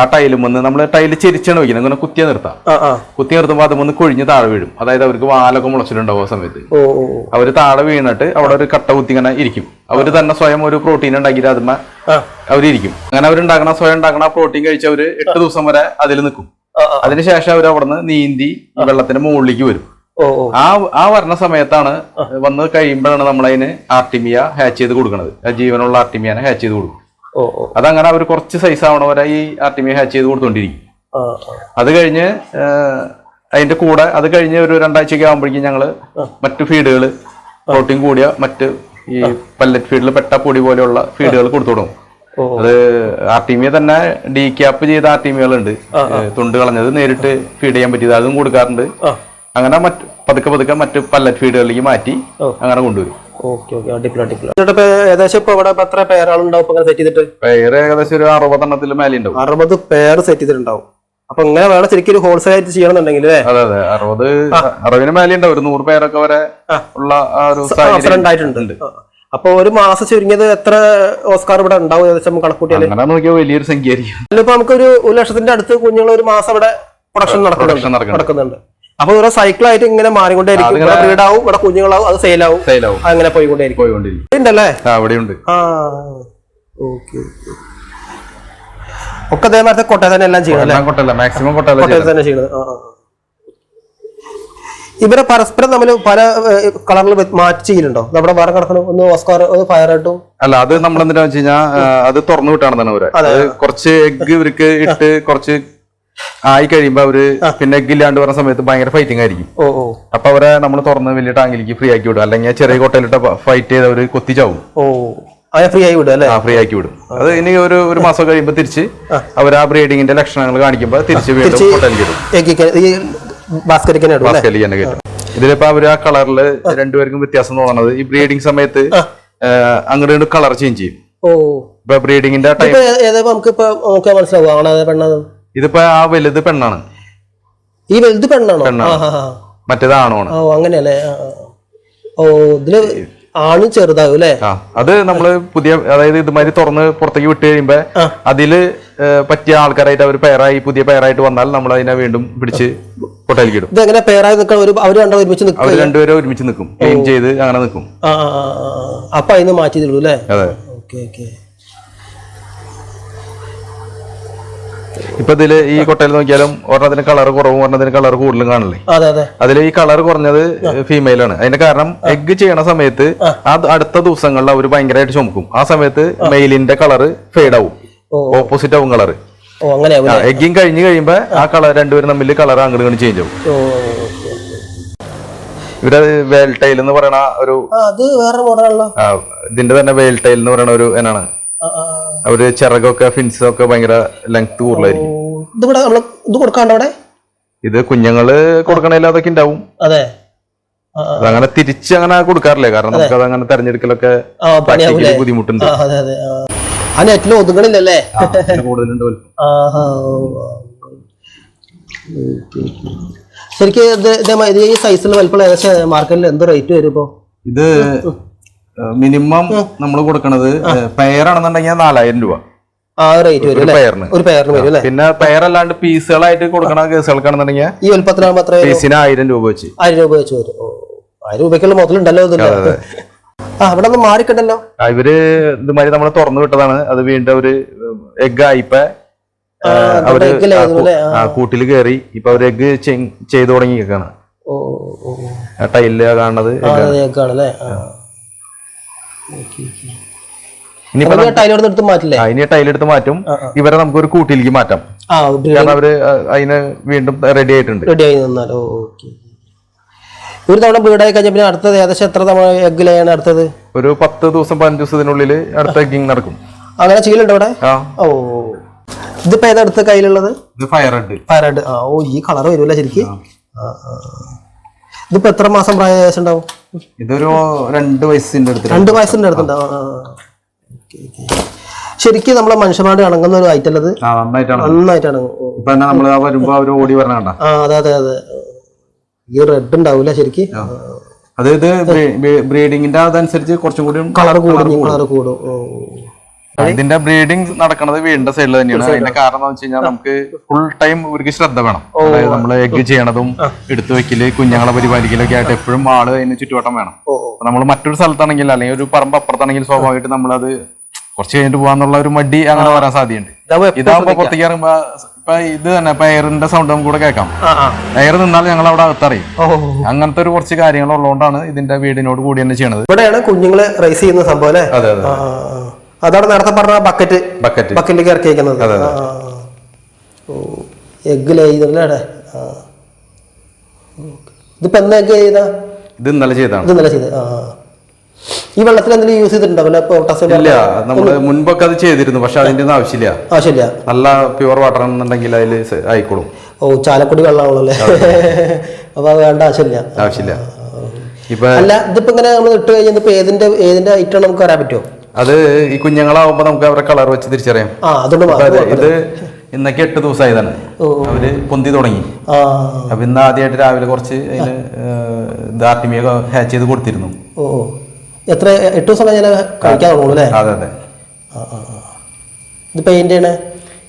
ആ ടൈലും വന്ന് നമ്മൾ ടൈൽ ചെരിച്ചാണ് വെക്കുന്നത് അങ്ങനെ കുത്തിയ നിർത്താം. കുത്തി നിർത്തുമ്പോൾ അത് വന്ന് കൊഴിഞ്ഞ് താഴെ വീഴും. അതായത് അവർക്ക് വാലൊക്കെ മുളച്ചിട്ടുണ്ടാവും ആ സമയത്ത്. അവർ താഴെ വീണിട്ട് അവിടെ ഒരു കട്ട കുത്തി ഇങ്ങനെ ഇരിക്കും. അവർ തന്നെ സ്വയം ഒരു പ്രോട്ടീൻ ഉണ്ടാക്കിയിട്ട് അതുമ്മ അവരിരിക്കും. അങ്ങനെ അവരുണ്ടാക്കണ സ്വയം ഉണ്ടാക്കണ പ്രോട്ടീൻ കഴിച്ച് അവർ എട്ട് ദിവസം വരെ അതിൽ നിൽക്കും. അതിനുശേഷം അവർ അവിടെ നിന്ന് നീന്തി വെള്ളത്തിന്റെ മുകളിലേക്ക് വരും. ആ ആ വരുന്ന സമയത്താണ് വന്ന് കഴിയുമ്പോഴാണ് നമ്മളതിന് ആർട്ടിമിയ ഹാച്ച് ചെയ്ത് കൊടുക്കുന്നത് ജീവനുള്ള ആർട്ടിമിയാനെ ഹാച്ച് ചെയ്ത് കൊടുക്കും. അതങ്ങനെ അവർ കുറച്ച് സൈസ് ആവണ വരെ ഈ ആർട്ടിമിയ ഹാച്ച് ചെയ്ത് കൊടുത്തോണ്ടിരിക്കും. അത് കഴിഞ്ഞ് അതിന്റെ കൂടെ അത് കഴിഞ്ഞ് ഒരു രണ്ടാഴ്ചയൊക്കെ ആകുമ്പോഴേക്കും ഞങ്ങൾ മറ്റു ഫീഡുകൾ പ്രോട്ടീൻ കൂടിയ മറ്റ് ഈ പല്ലറ്റ് ഫീഡിൽ പെട്ട പൊടി പോലെയുള്ള ഫീഡുകൾ കൊടുത്തു തുടങ്ങും. അത് ആർട്ടിമിയ തന്നെ ഡി ക്യാപ്പ് ചെയ്ത ആർട്ടിമികളുണ്ട് തൊണ്ട് കളഞ്ഞത് നേരിട്ട് ഫീഡ് ചെയ്യാൻ പറ്റിയത്. അതും കൊടുക്കാറുണ്ട്. അങ്ങനെ മറ്റ് പതുക്കെ പതുക്കെ മറ്റ് പല്ലറ്റ് ഫീഡുകളിലേക്ക് മാറ്റി അങ്ങനെ കൊണ്ടുവരും. Okay okay. അടിപൊളി അടിപൊളി. എന്നിട്ട് ഇപ്പൊ ഏകദേശം ഇപ്പൊ ഇവിടെ ഇപ്പൊ എത്ര പേരാളുണ്ടാവും ഇപ്പൊ സെറ്റ് ചെയ്തിട്ട്? പേര് ഏകദേശം ഒരു അറുപതെണ്ണത്തിൽ മേലെ ഉണ്ടാവും അറുപത് പേര് സെറ്റ് ചെയ്തിട്ടുണ്ടാവും. അപ്പൊ ഇങ്ങനെ വേണം ശരിക്കും ഒരു ഹോൾസെയിൽ ആയിട്ട് ചെയ്യണമെന്നുണ്ടെങ്കിൽ അല്ലേ? അതെ അതെ. അറുപത് അറുപതിന് മേലെ ഉണ്ടാവും ഒരു നൂറ് പേരൊക്കെ വരെ ഉള്ള ഒരു അവസരം സാഹചര്യം ഉണ്ടായിട്ടുണ്ട് ആ. അപ്പൊ ഒരു മാസം ചുരുങ്ങിയത് എത്ര ഓസ്കാർ ഇവിടെ ഉണ്ടാവും ഏകദേശം കണക്കൂട്ടിയാലും? നോക്കിയാൽ വലിയൊരു സംഖ്യ ആയിരിക്കും നമുക്ക് ഒരു ലക്ഷത്തിന്റെ അടുത്ത് കുഞ്ഞുങ്ങൾ ഒരു മാസം ഇവിടെ പ്രൊഡക്ഷൻ. നടക്കുന്നുണ്ട്. അപ്പൊ ഓരോ സൈക്കിളായിട്ട് ഇങ്ങനെ മാറിക്കൊണ്ടേയിരിക്കും. ഇവിടെ ബ്രീഡാവും ഇവിടെ കുഞ്ഞുങ്ങളാവും അത് സെയിലാവും സെയിലാവും അങ്ങനെ പോയിക്കൊണ്ടേയിരിക്കും. പോയിക്കൊണ്ടിരിക്കും ഉണ്ടല്ലേ ആ അവിടെയുണ്ട് ആ ഓക്കെ ഒക്കെ അതേമാരത്തെ കൊട്ടയിൽ തന്നെ എല്ലാം ചെയ്യണം കൊട്ടല്ല മാക്സിമം കൊട്ടയിൽ തന്നെ ചെയ്യണത്. ഇവരെ പരസ്പരം തമ്മിൽ പല കളറിൽ മാറ്റി ചെയ്യലുണ്ടോ? നമ്മുടെ വേറെ കിടക്കണം? ഒന്ന് ഓസ്കാർ ഒന്ന് ഫയർ ആയിട്ടും? അല്ല അത് നമ്മൾ എന്തിനാ വെച്ച് കഴിഞ്ഞാൽ അത് തുറന്നു വിട്ടാണ് തന്നെ അത് കുറച്ച് എഗ് ഇവർക്ക് ഇട്ട് കുറച്ച് ആയി കഴിയുമ്പോ അവർ പിന്നെ എഗ്ഗില്ലാണ്ട് പറഞ്ഞ വരുന്ന സമയത്ത് ഭയങ്കര ഫൈറ്റിംഗ് ആയിരിക്കും. ഓ ഓ. അപ്പൊ അവരെ നമ്മൾ തുറന്ന് വലിയ ടാങ്കിലേക്ക് ഫ്രീ ആക്കി വിടും. അല്ലെങ്കിൽ ചെറിയ കൊട്ടയിലിട്ട് ഫൈറ്റ് ചെയ്ത് അവർ കൊത്തിച്ചാവും. ഓ ഫ്രീ ആയി വിടും അല്ലേ? ആ ഫ്രീ ആക്കി വിടും. അത് ഇനി ഒരു ഒരു മാസം കഴിയുമ്പോൾ തിരിച്ച് അവർ ആ ബ്രീഡിങ്ങിന്റെ ലക്ഷണങ്ങൾ കാണിക്കുമ്പോൾ തിരിച്ച് വീണ്ടും കൊട്ടയിലേക്ക് ഇടും. തന്നെ ഇതിലിപ്പോ അവർ ആ കളറിൽ രണ്ടുപേർക്കും വ്യത്യാസം തോന്നണത്. ഈ ബ്രീഡിംഗ് സമയത്ത് അങ്ങോട്ട് കളർ ചേഞ്ച് ചെയ്യും. ഓ. ഇപ്പൊ ബ്രീഡിങ്ങിന്റെ ടൈം ഇപ്പൊ ഏതാ നമുക്ക് ഇപ്പൊ നോക്കിയാൽ മനസ്സിലാവും പെണ്ണത് ഇതിപ്പോ ആ വലുത് പെണ്ണാണ്. ഈ വലുത് പെണ്ണാണോ? പെണ്ണാണ്. മറ്റേത് ഓ അങ്ങനെയല്ലേ? ആ, ആ. ഓ ഇതിൽ ആണ് ചെറുതാവും അല്ലേ? ആ അത് നമ്മൾ പുതിയ അതായത് ഇതുമാതിരി തുറന്ന് പുറത്തേക്ക് വിട്ട് കഴിയുമ്പോ അതിൽ ഏ, പറ്റിയ ആൾക്കാരായിട്ട് അവർ പേരായി പുതിയ പേരായിട്ട് വന്നാൽ നമ്മൾ അതിനെ വീണ്ടും പിടിച്ച് കൊട്ടയിലേക്ക് ഇടും. ഇത് എങ്ങനെ പേരായി നിൽക്കാൻ ഒരു അവർ രണ്ടോ ഒരുമിച്ച് നിൽക്കും അവർ രണ്ടുപേരും ഒരുമിച്ച് നിൽക്കും. ക്ലീൻ ചെയ്ത് അങ്ങനെ നിൽക്കും. ആ ആ, ആ, ആ, ആ. അപ്പൊ അതിന് മാറ്റി തരൂ അല്ലേ? അതെ. Okay okay. ഇപ്പൊ ഇതിൽ ഈ കൊട്ടയിൽ നോക്കിയാലും ഒരെണ്ണത്തിന് കളർ കുറവും ഒരെണ്ണത്തിന് കളർ കൂടുതലും കാണില്ലേ? അതെ അതെ. അതിൽ ഈ കളർ കുറഞ്ഞത് ഫീമെയിൽ ആണ്. അതിന്റെ കാരണം എഗ് ചെയ്യണ സമയത്ത് ആ. അടുത്ത ദിവസങ്ങളിൽ അവർ ഭയങ്കരമായിട്ട് ചുമക്കും. ആ സമയത്ത് മെയിലിന്റെ കളർ ഫെയ്ഡ് ആവും. ഓപ്പോസിറ്റ് ആവും കളർ എഗ്ഗിങ് കഴിഞ്ഞ് കഴിയുമ്പോ ആ. കളർ രണ്ടുപേരും തമ്മിൽ കളർ അങ്ങോട്ട് ഇങ്ങോട്ട് ചേഞ്ച് ആവും. ഇവർ എന്ന് പറയണ ഒരു അത് ഇതിന്റെ തന്നെ വേൽ ടൈൽ എന്ന് പറയണ ഒരു എന്നാണ്. അവർ ചിറകൊക്കെ ഫിൻസ് ഒക്കെ ഭയങ്കര ലെങ്ത് കൂടുതലായിരിക്കും. ഇതിവിടെ നമ്മൾ ഇത് കൊടുക്കാണ്ട് അവിടെ? ഇത് കുഞ്ഞുങ്ങൾ കൊടുക്കണേലും അതൊക്കെ ഉണ്ടാവും. അതെ. അതങ്ങനെ തിരിച്ച് അങ്ങനെ കൊടുക്കാറില്ലേ? കാരണം നമുക്ക് അത് അങ്ങനെ തെരഞ്ഞെടുക്കലൊക്കെ ബുദ്ധിമുട്ടുണ്ട്. ആ നെറ്റിൽ ഒതുങ്ങണില്ലല്ലേ? കൂടുതലുണ്ട്. ശരിക്കും ഇത് ഈ സൈസിൽ വലിപ്പം ഏകദേശം മാർക്കറ്റിൽ എന്ത് റേറ്റ് വരും ഇപ്പോ? ഇത് മിനിമം നമ്മൾ കൊടുക്കണത് പെയറാണെന്നുണ്ടെങ്കിൽ നാലായിരം രൂപ. ആ റേറ്റ് വരും പെയറിന്. ഒരു പെയറിന് വരും അല്ലേ? പിന്നെ പെയർ അല്ലാണ്ട് പീസുകളായിട്ട് കൊടുക്കണ കേസുകൾക്കാണെന്നുണ്ടെങ്കിൽ ഈ വലുപ്പത്തിനാകുമ്പോൾ അത്ര പീസിന് ആയിരം രൂപ വെച്ച്. ആയിരം രൂപ വെച്ച് വരും. ഓ ആയിരം രൂപയ്ക്കുള്ള മുതലുണ്ടല്ലോ ഇതില്ല ആ ഇവിടെ ഒന്ന് മാറിക്കണ്ടല്ലോ. ഇവർ ഇതുമാതിരി നമ്മൾ തുറന്നു വിട്ടതാണ്. അത് വീണ്ടും അവർ എഗ് ആയിപ്പ അവർ കൂട്ടിൽ കയറി ഇപ്പൊ അവർ എഗ് ചെയ്തു തുടങ്ങിയേക്കാണ്. ഓ ഓ, ഓ. ആ ടൈലിൽ കാണുന്നത് ആ അതെ ആ. ഇനി ടൈലെടുത്ത് മാറ്റും. ഇവരെ നമുക്ക് ഒരു കൂട്ടിലേക്ക് മാറ്റാം കാരണം അവർ അതിന് വീണ്ടും റെഡി ആയിട്ടുണ്ട്. റെഡി ആയി നിന്നാലോ? ഓക്കെ. ഒരു തവണ വീടായി കഴിഞ്ഞാൽ പിന്നെ അടുത്തത് ഏകദേശം എത്ര തവണ എഗ് ലേയാണ് അടുത്തത്? ഒരു പത്ത് ദിവസം പതിനഞ്ച് ദിവസത്തിനുള്ളിൽ അടുത്ത എഗ്ഗിങ് നടക്കും. അങ്ങനെ ചെയ്യലുണ്ടോ ഇവിടെ ഓ. ഇതിപ്പോ ഏതാ അടുത്ത കയ്യിലുള്ളത്? ഇത് ഫയർ റെഡ് പാരാഡ് ആ ഓ ഈ കളർ വരുമല്ലേ ശരിക്ക്. ഇതിപ്പോ എത്ര മാസം പ്രായം ഏകദേശം ഉണ്ടാവും ഇതൊരു രണ്ട് വയസ്സിന്റെ അടുത്ത് രണ്ട് വയസ്സിന്റെ അടുത്തുണ്ടാവും. ശരിക്കും നമ്മളെ മനുഷ്യന്മാരുടെ ഇണങ്ങുന്ന ഒരു ഐറ്റം നന്നായിട്ടാണ്. നന്നായിട്ട് ഇണങ്ങും. ഇപ്പൊ ആ വരുമ്പോ അവർ ഓടി വരണ ആ അതെ അതെ അതെ. ഈ റെഡ് ഉണ്ടാവൂല ശരിക്ക്? അതായത് ബ്രീഡിങ്ങിന്റെ അതനുസരിച്ച് കുറച്ചും കൂടി കളർ കൂടും. കളർ കൂടും. ഇതിന്റെ ബ്രീഡിംഗ് നടക്കുന്നത് വീടിന്റെ സൈഡിൽ തന്നെയാണ്. അതിന്റെ കാരണം എന്ന് വെച്ച് കഴിഞ്ഞാൽ നമുക്ക് ഫുൾ ടൈം ഒരു ശ്രദ്ധ വേണം. അതായത് നമ്മൾ എഗ് ചെയ്യണതും എടുത്തു വെക്കൽ കുഞ്ഞുങ്ങളെ പരിപാലിക്കലൊക്കെ ആയിട്ട് എപ്പോഴും ആൾ അതിന് ചുറ്റുവട്ടം വേണം. നമ്മൾ മറ്റൊരു സ്ഥലത്താണെങ്കിൽ അല്ലെങ്കിൽ ഒരു പറമ്പ് അപ്പുറത്താണെങ്കിൽ സ്വാഭാവികമായിട്ട് നമ്മളത് കുറച്ച് കഴിഞ്ഞിട്ട് പോകാന്നുള്ള ഒരു മടി അങ്ങനെ വരാൻ സാധ്യതയുണ്ട്. ഇതാകുമ്പോ പുറത്തേക്ക് ഇറങ്ങുമ്പോ ഇപ്പൊ ഇത് തന്നെ ഇപ്പൊ എയറിന്റെ സൗണ്ട് നമുക്ക് കൂടെ കേൾക്കാം. എയർ നിന്നാൽ ഞങ്ങൾ അവിടെ അകത്തറിയും. അങ്ങനത്തെ ഒരു കുറച്ച് കാര്യങ്ങൾ ഉള്ളതുകൊണ്ടാണ് ഇതിന്റെ വീടിനോട് കൂടി തന്നെ ചെയ്യണത്. ഇവിടെയാണ് കുഞ്ഞുങ്ങളെ റൈസ് ചെയ്യുന്ന സംഭവം അല്ലേ? അതെ അതെ. അതാണ് നേരത്തെ പറഞ്ഞ ബക്കറ്റ് ബക്കറ്റ് ബക്കറ്റിലേക്ക് ഇറക്കി ആ. ഓ എഗ് ആ. ഓക്കേ. ഇതിപ്പോ എന്നാ എഗ് ചെയ്താ? ഇത് ഇന്നലെ ചെയ്താണ് ഇത് നല്ല ചെയ്ത് ആ. ഈ വെള്ളത്തിൽ എന്തെങ്കിലും യൂസ് ചെയ്തിട്ടുണ്ടാവില്ല ഇല്ല നമ്മൾ മുൻപൊക്കെ അത് ചെയ്തിരുന്നു പക്ഷെ അതിന്റെ ഒന്നും ആവശ്യമില്ല. ആവശ്യമില്ല. നല്ല പ്യുവർ വാട്ടർ എന്നുണ്ടെങ്കിൽ അതിൽ ആയിക്കോളും. ഓ ചാലക്കുടി വെള്ളമാണല്ലേ അപ്പൊ അത് വേണ്ട ആവശ്യമില്ല. ആവശ്യമില്ല. ഇപ്പൊ അല്ല ഇതിപ്പോ ഇങ്ങനെ നമ്മൾ ഇട്ട് കഴിഞ്ഞാൽ ഇപ്പൊ ഏതിന്റെ ഏതിന്റെ ഐറ്റം നമുക്ക് വരാൻ പറ്റുമോ അത് ഈ കുഞ്ഞുങ്ങളാവുമ്പോ നമുക്ക് അവരെ കളർ വെച്ച് തിരിച്ചറിയാം. ഇത് ഇന്നൊക്കെ എട്ട് ദിവസമായതാണ് അവർ പൊന്തി തുടങ്ങി. അപ്പൊ ഇന്ന് ആദ്യമായിട്ട് രാവിലെ കുറച്ച് അതിന് ദാർട്ടിമിയൊക്കെ ഹാച്ച് ചെയ്ത് കൊടുത്തിരുന്നു. ഓ. എത്ര എട്ട് ദിവസം അല്ലേ? അതെ അതെ. ഇത് പെയിന്റ് ആണ്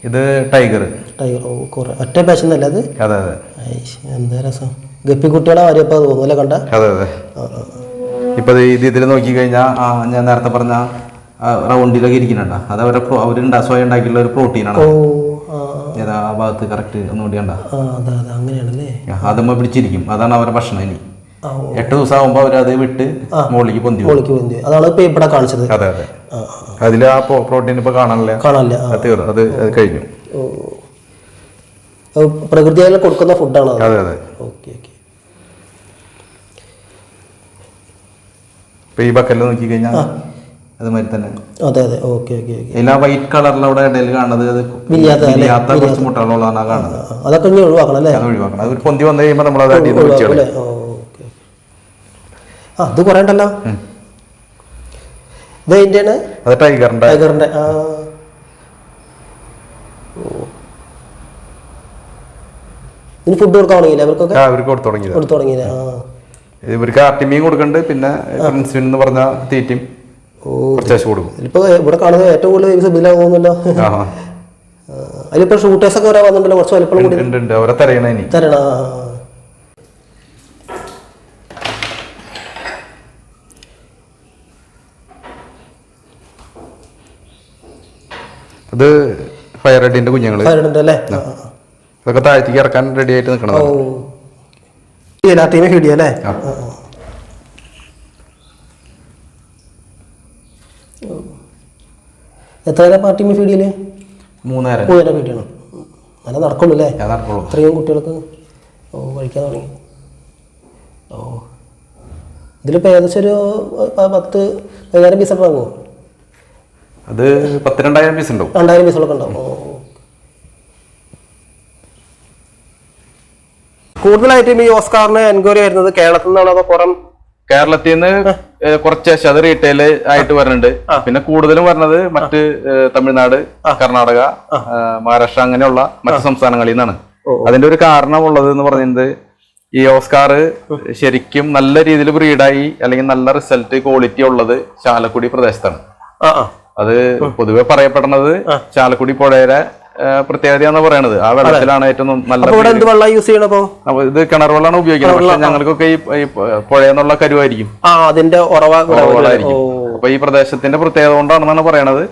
ഇത് ടൈഗർ. ടൈഗർ ഓ കുറെ. ഒറ്റ പേശൻ അല്ല അത്? അതെ അതെ. എന്താ രസം. ഗപ്പി കുട്ടികളെ വരെയപ്പോ തോന്നുന്നില്ല കണ്ട? അതെ അതെ. ഇപ്പൊ ഇത് ഇതിൽ നോക്കി കഴിഞ്ഞാൽ ഞാൻ നേരത്തെ പറഞ്ഞ റൗണ്ടിലൊക്കെ ഇരിക്കുന്നുണ്ട? അത് അവരെ അവരുണ്ടാ സ്വയം ഉണ്ടാക്കിയുള്ള ഒരു പ്രോട്ടീനാണ് ഏതാ ആ ഭാഗത്ത് കറക്റ്റ് ഒന്നുകൂടി കണ്ട? അങ്ങനെയാണല്ലേ? അതുമ്മ പിടിച്ചിരിക്കും. അതാണ് അവരുടെ ഭക്ഷണം ഇനി. എട്ട് ദിവസം ആകുമ്പോ അവരത് വിട്ട് മുകളിലേക്ക് പൊന്തി വേണ്ടി അതാണ് ഇപ്പൊ ഇവിടെ കാണിച്ചത്. അതെ അതെ. അതിൽ ആ പ്രോട്ടീൻ ഇപ്പൊ കാണാനില്ല. കാണാനില്ല അത് കഴിഞ്ഞു. പ്രകൃതിയായി കൊടുക്കുന്ന ഫുഡാണ് അത്? അതെ ഓക്കെ ഓക്കെ. ഇപ്പൊ ഈ ബക്കറ്റിൽ നോക്കി കഴിഞ്ഞാൽ അതുമാതിരി തന്നെ. അതെ അതെ. Okay okay okay. വൈറ്റ് കളറിൽ കളറിലവിടെ ഇടയിൽ കാണുന്നത് അത് കുറച്ച് മുട്ടകളുള്ളതാണ് ആ കാണുന്നത്. അതൊക്കെ ഇനി ഒഴിവാക്കണം അല്ലേ? അത് ഒഴിവാക്കണം. അത് പൊന്തി വന്നു കഴിയുമ്പോൾ നമ്മൾ അത് അടിയിൽ നിന്ന് വെച്ച് കളയും. ഓ ഓക്കെ ആ ഇത് കുറേ ഉണ്ടല്ലോ. ഇത് അതിന്റെയാണ് അത് ടൈഗറിന്റെ. ആ. ഇനി ഫുഡ് കൊടുക്കാൻ തുടങ്ങിയില്ല അവർക്കൊക്കെ? അവർക്ക് കൊടുത്തു തുടങ്ങിയില്ല. കൊടുത്തു തുടങ്ങിയില്ല? ഇവർക്ക് ആർട്ടിമീൻ കൊടുക്കുന്നുണ്ട് പിന്നെ പ്രിൻസിൻ എന്ന് പറഞ്ഞ തീറ്റയും. കുറച്ച് കൊടുക്കും. ഇതിലിപ്പോ ഇവിടെ കാണുന്നത് ഏറ്റവും കൂടുതൽ വേവ്സ് ഇതിലാണ് തോന്നുന്നല്ലോ. അതിലിപ്പോ ഷൂട്ടേഴ്സ് ഒക്കെ വന്നിട്ടുണ്ടല്ലോ കുറച്ച് വലിപ്പം കൂടി. അവരെ തരയണ ഇനി. തരണ അത് ഫയർ റെഡിന്റെ കുഞ്ഞുങ്ങൾ. ഇതൊക്കെ താഴ്ത്തിക്ക് ഇറക്കാൻ റെഡി ആയിട്ട് നിൽക്കണം ഓ. ടീമെ ഫീഡ് ചെയ്യാം അല്ലേ ആ. ആ, ആ. ഓ. എത്ര പാർട്ടി ഫീഡ് ചെയ്യൽ? മൂന്നേരം. മൂന്ന് നേരം ഫീഡ് ചെയ്യണം? നല്ല നടക്കുള്ളൂ അല്ലേ? നടക്കുള്ളൂ. ഇത്രയും കുട്ടികൾക്ക് ഓ കഴിക്കാൻ തുടങ്ങി. ഓ. ഇതിലിപ്പോൾ ഏകദേശം ഒരു പത്ത് പതിനായിരം പീസൊക്കെ വാങ്ങുമോ അത് പത്ത് രണ്ടായിരം പീസ് ഉണ്ടാവും. രണ്ടായിരം പീസുകളൊക്കെ ഉണ്ടാവും. ഓ കൂടുതലായിട്ടും ഈ ഓസ്കാറിന് എൻക്വയറി വരുന്നത് കേരളത്തിൽ നിന്നാണോ അതോ പുറം കേരളത്തിൽ നിന്ന് കുറച്ച് അത് റീറ്റെയിൽ ആയിട്ട് വരുന്നുണ്ട്. പിന്നെ കൂടുതലും വരുന്നത് മറ്റ് തമിഴ്നാട് കർണാടക മഹാരാഷ്ട്ര അങ്ങനെയുള്ള മറ്റ് സംസ്ഥാനങ്ങളിൽ നിന്നാണ്. അതിന്റെ ഒരു കാരണമുള്ളത് എന്ന് പറയുന്നത് ഈ ഓസ്കാർ ശരിക്കും നല്ല രീതിയിൽ ബ്രീഡായി അല്ലെങ്കിൽ നല്ല റിസൾട്ട് ക്വാളിറ്റി ഉള്ളത് ചാലക്കുടി പ്രദേശത്താണ്. അത് പൊതുവെ പറയപ്പെടുന്നത് ചാലക്കുടി പുഴയുടെ ഏഹ്, പ്രത്യേകതയാന്ന് പറയണത്. ആ വെള്ളത്തിലാണ് ഏറ്റവും നല്ല എന്ത് വെള്ളം യൂസ് ചെയ്യണോ അപ്പൊ? അപ്പൊ ഇത് കിണർ വെള്ളമാണ് ഉപയോഗിക്കുന്നത് പക്ഷെ ഞങ്ങൾക്കൊക്കെ ഈ പുഴയെന്നുള്ള കരുവായിരിക്കും. ആ അതിന്റെ ഉറവ ഇവിടെ വരും. അപ്പൊ ഈ പ്രദേശത്തിന്റെ പ്രത്യേകത കൊണ്ടാണെന്നാണ് പറയണത്.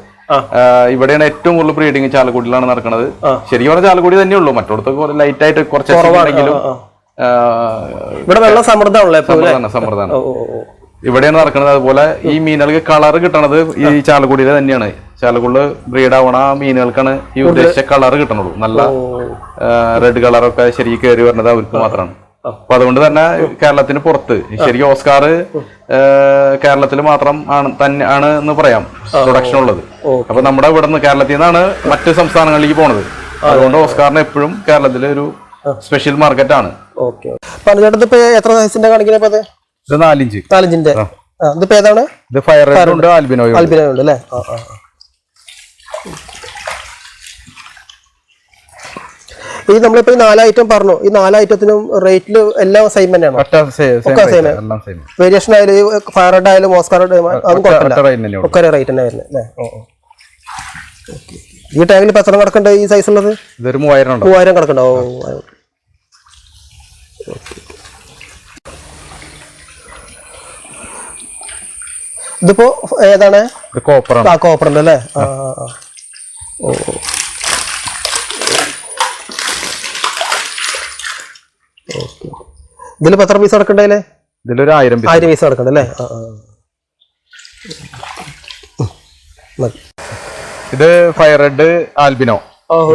ഇവിടെയാണ് ഏറ്റവും കൂടുതൽ ബ്രീഡിങ് ചാലക്കുടിയിലാണ് നടക്കുന്നത് ശരിക്കും പറഞ്ഞാൽ ചാലക്കുടി തന്നെ ഉള്ളൂ. മറ്റോടത്ത് ലൈറ്റ് ആയിട്ട് കുറച്ച്. ഇവിടെ വെള്ളം സമൃദ്ധമാണല്ലോ എപ്പോ ഇവിടെയാണ് നടക്കുന്നത് അതുപോലെ ഈ മീനുകൾക്ക് കളർ കിട്ടണത് ഈ ചാലക്കുടിയിലെ തന്നെയാണ്. ചാലക്കുടിയിൽ ബ്രീഡ് ആവണ ആ മീനുകൾക്കാണ് ഈ ഉദ്ദേശിച്ച കളർ കിട്ടണുള്ളൂ. നല്ല റെഡ് കളറൊക്കെ ശരിക്കും കയറി വരുന്നത് അവർക്ക് മാത്രമാണ്. അപ്പൊ അതുകൊണ്ട് തന്നെ കേരളത്തിന് പുറത്ത് ശരിക്കും ഓസ്കാർ കേരളത്തിൽ മാത്രം ആണ് തന്നെ ആണ് എന്ന് പറയാം പ്രൊഡക്ഷൻ ഉള്ളത്. അപ്പൊ നമ്മുടെ ഇവിടെ നിന്ന് കേരളത്തിൽ നിന്നാണ് മറ്റ് സംസ്ഥാനങ്ങളിലേക്ക് പോണത്. അതുകൊണ്ട് ഓസ്കാറിന് എപ്പോഴും കേരളത്തിലെ ഒരു സ്പെഷ്യൽ മാർക്കറ്റ് ആണ്. ഓക്കെ. പറഞ്ഞിട്ട് ഇപ്പൊ എത്ര സൈസിന്റെ കാണിക്കുന്നത് ഇത് നാലിഞ്ച്. നാലഞ്ചിന്റെ. ആ. ഇതിപ്പോ ഏതാണ്? ഇത് ഫയർ ഉണ്ട് ആൽബിനോയും അല്ലേ. ഈ നമ്മളിപ്പോ നാല് ഐറ്റം പറഞ്ഞു. ഈ നാല് ഐറ്റത്തിനും റേറ്റിൽ എല്ലാം സെയിം തന്നെയാണോ. വേരിയേഷൻ ആയാലും ഫയറഡ് ആയാലും അതും കുഴപ്പമില്ല ഒറ്റ ഒക്കെ റേറ്റ് തന്നെ വരുന്നത് അല്ലേ. ഈ ടാങ്കിൽ ഇപ്പൊ എത്ര കിടക്കണ്ട ഈ സൈസ് ഉള്ളത്? മൂവായിരം കിടക്കണ്ടോ ഓ മൂവായിരം. ഇതിപ്പോ ഏതാണ്? കോപ്പർ കോപ്പർ അല്ലേ? ആ. ഓ. ഓക്കെ. ഇതിലിപ്പോ എത്ര പീസ് അടക്കണ്ടേ ഇതിലൊരു ആയിരം. ആയിരം പീസ് അടക്കണ്ടല്ലേ അല്ലേ. ഇത് ഫയർ റെഡ് ആൽബിനോ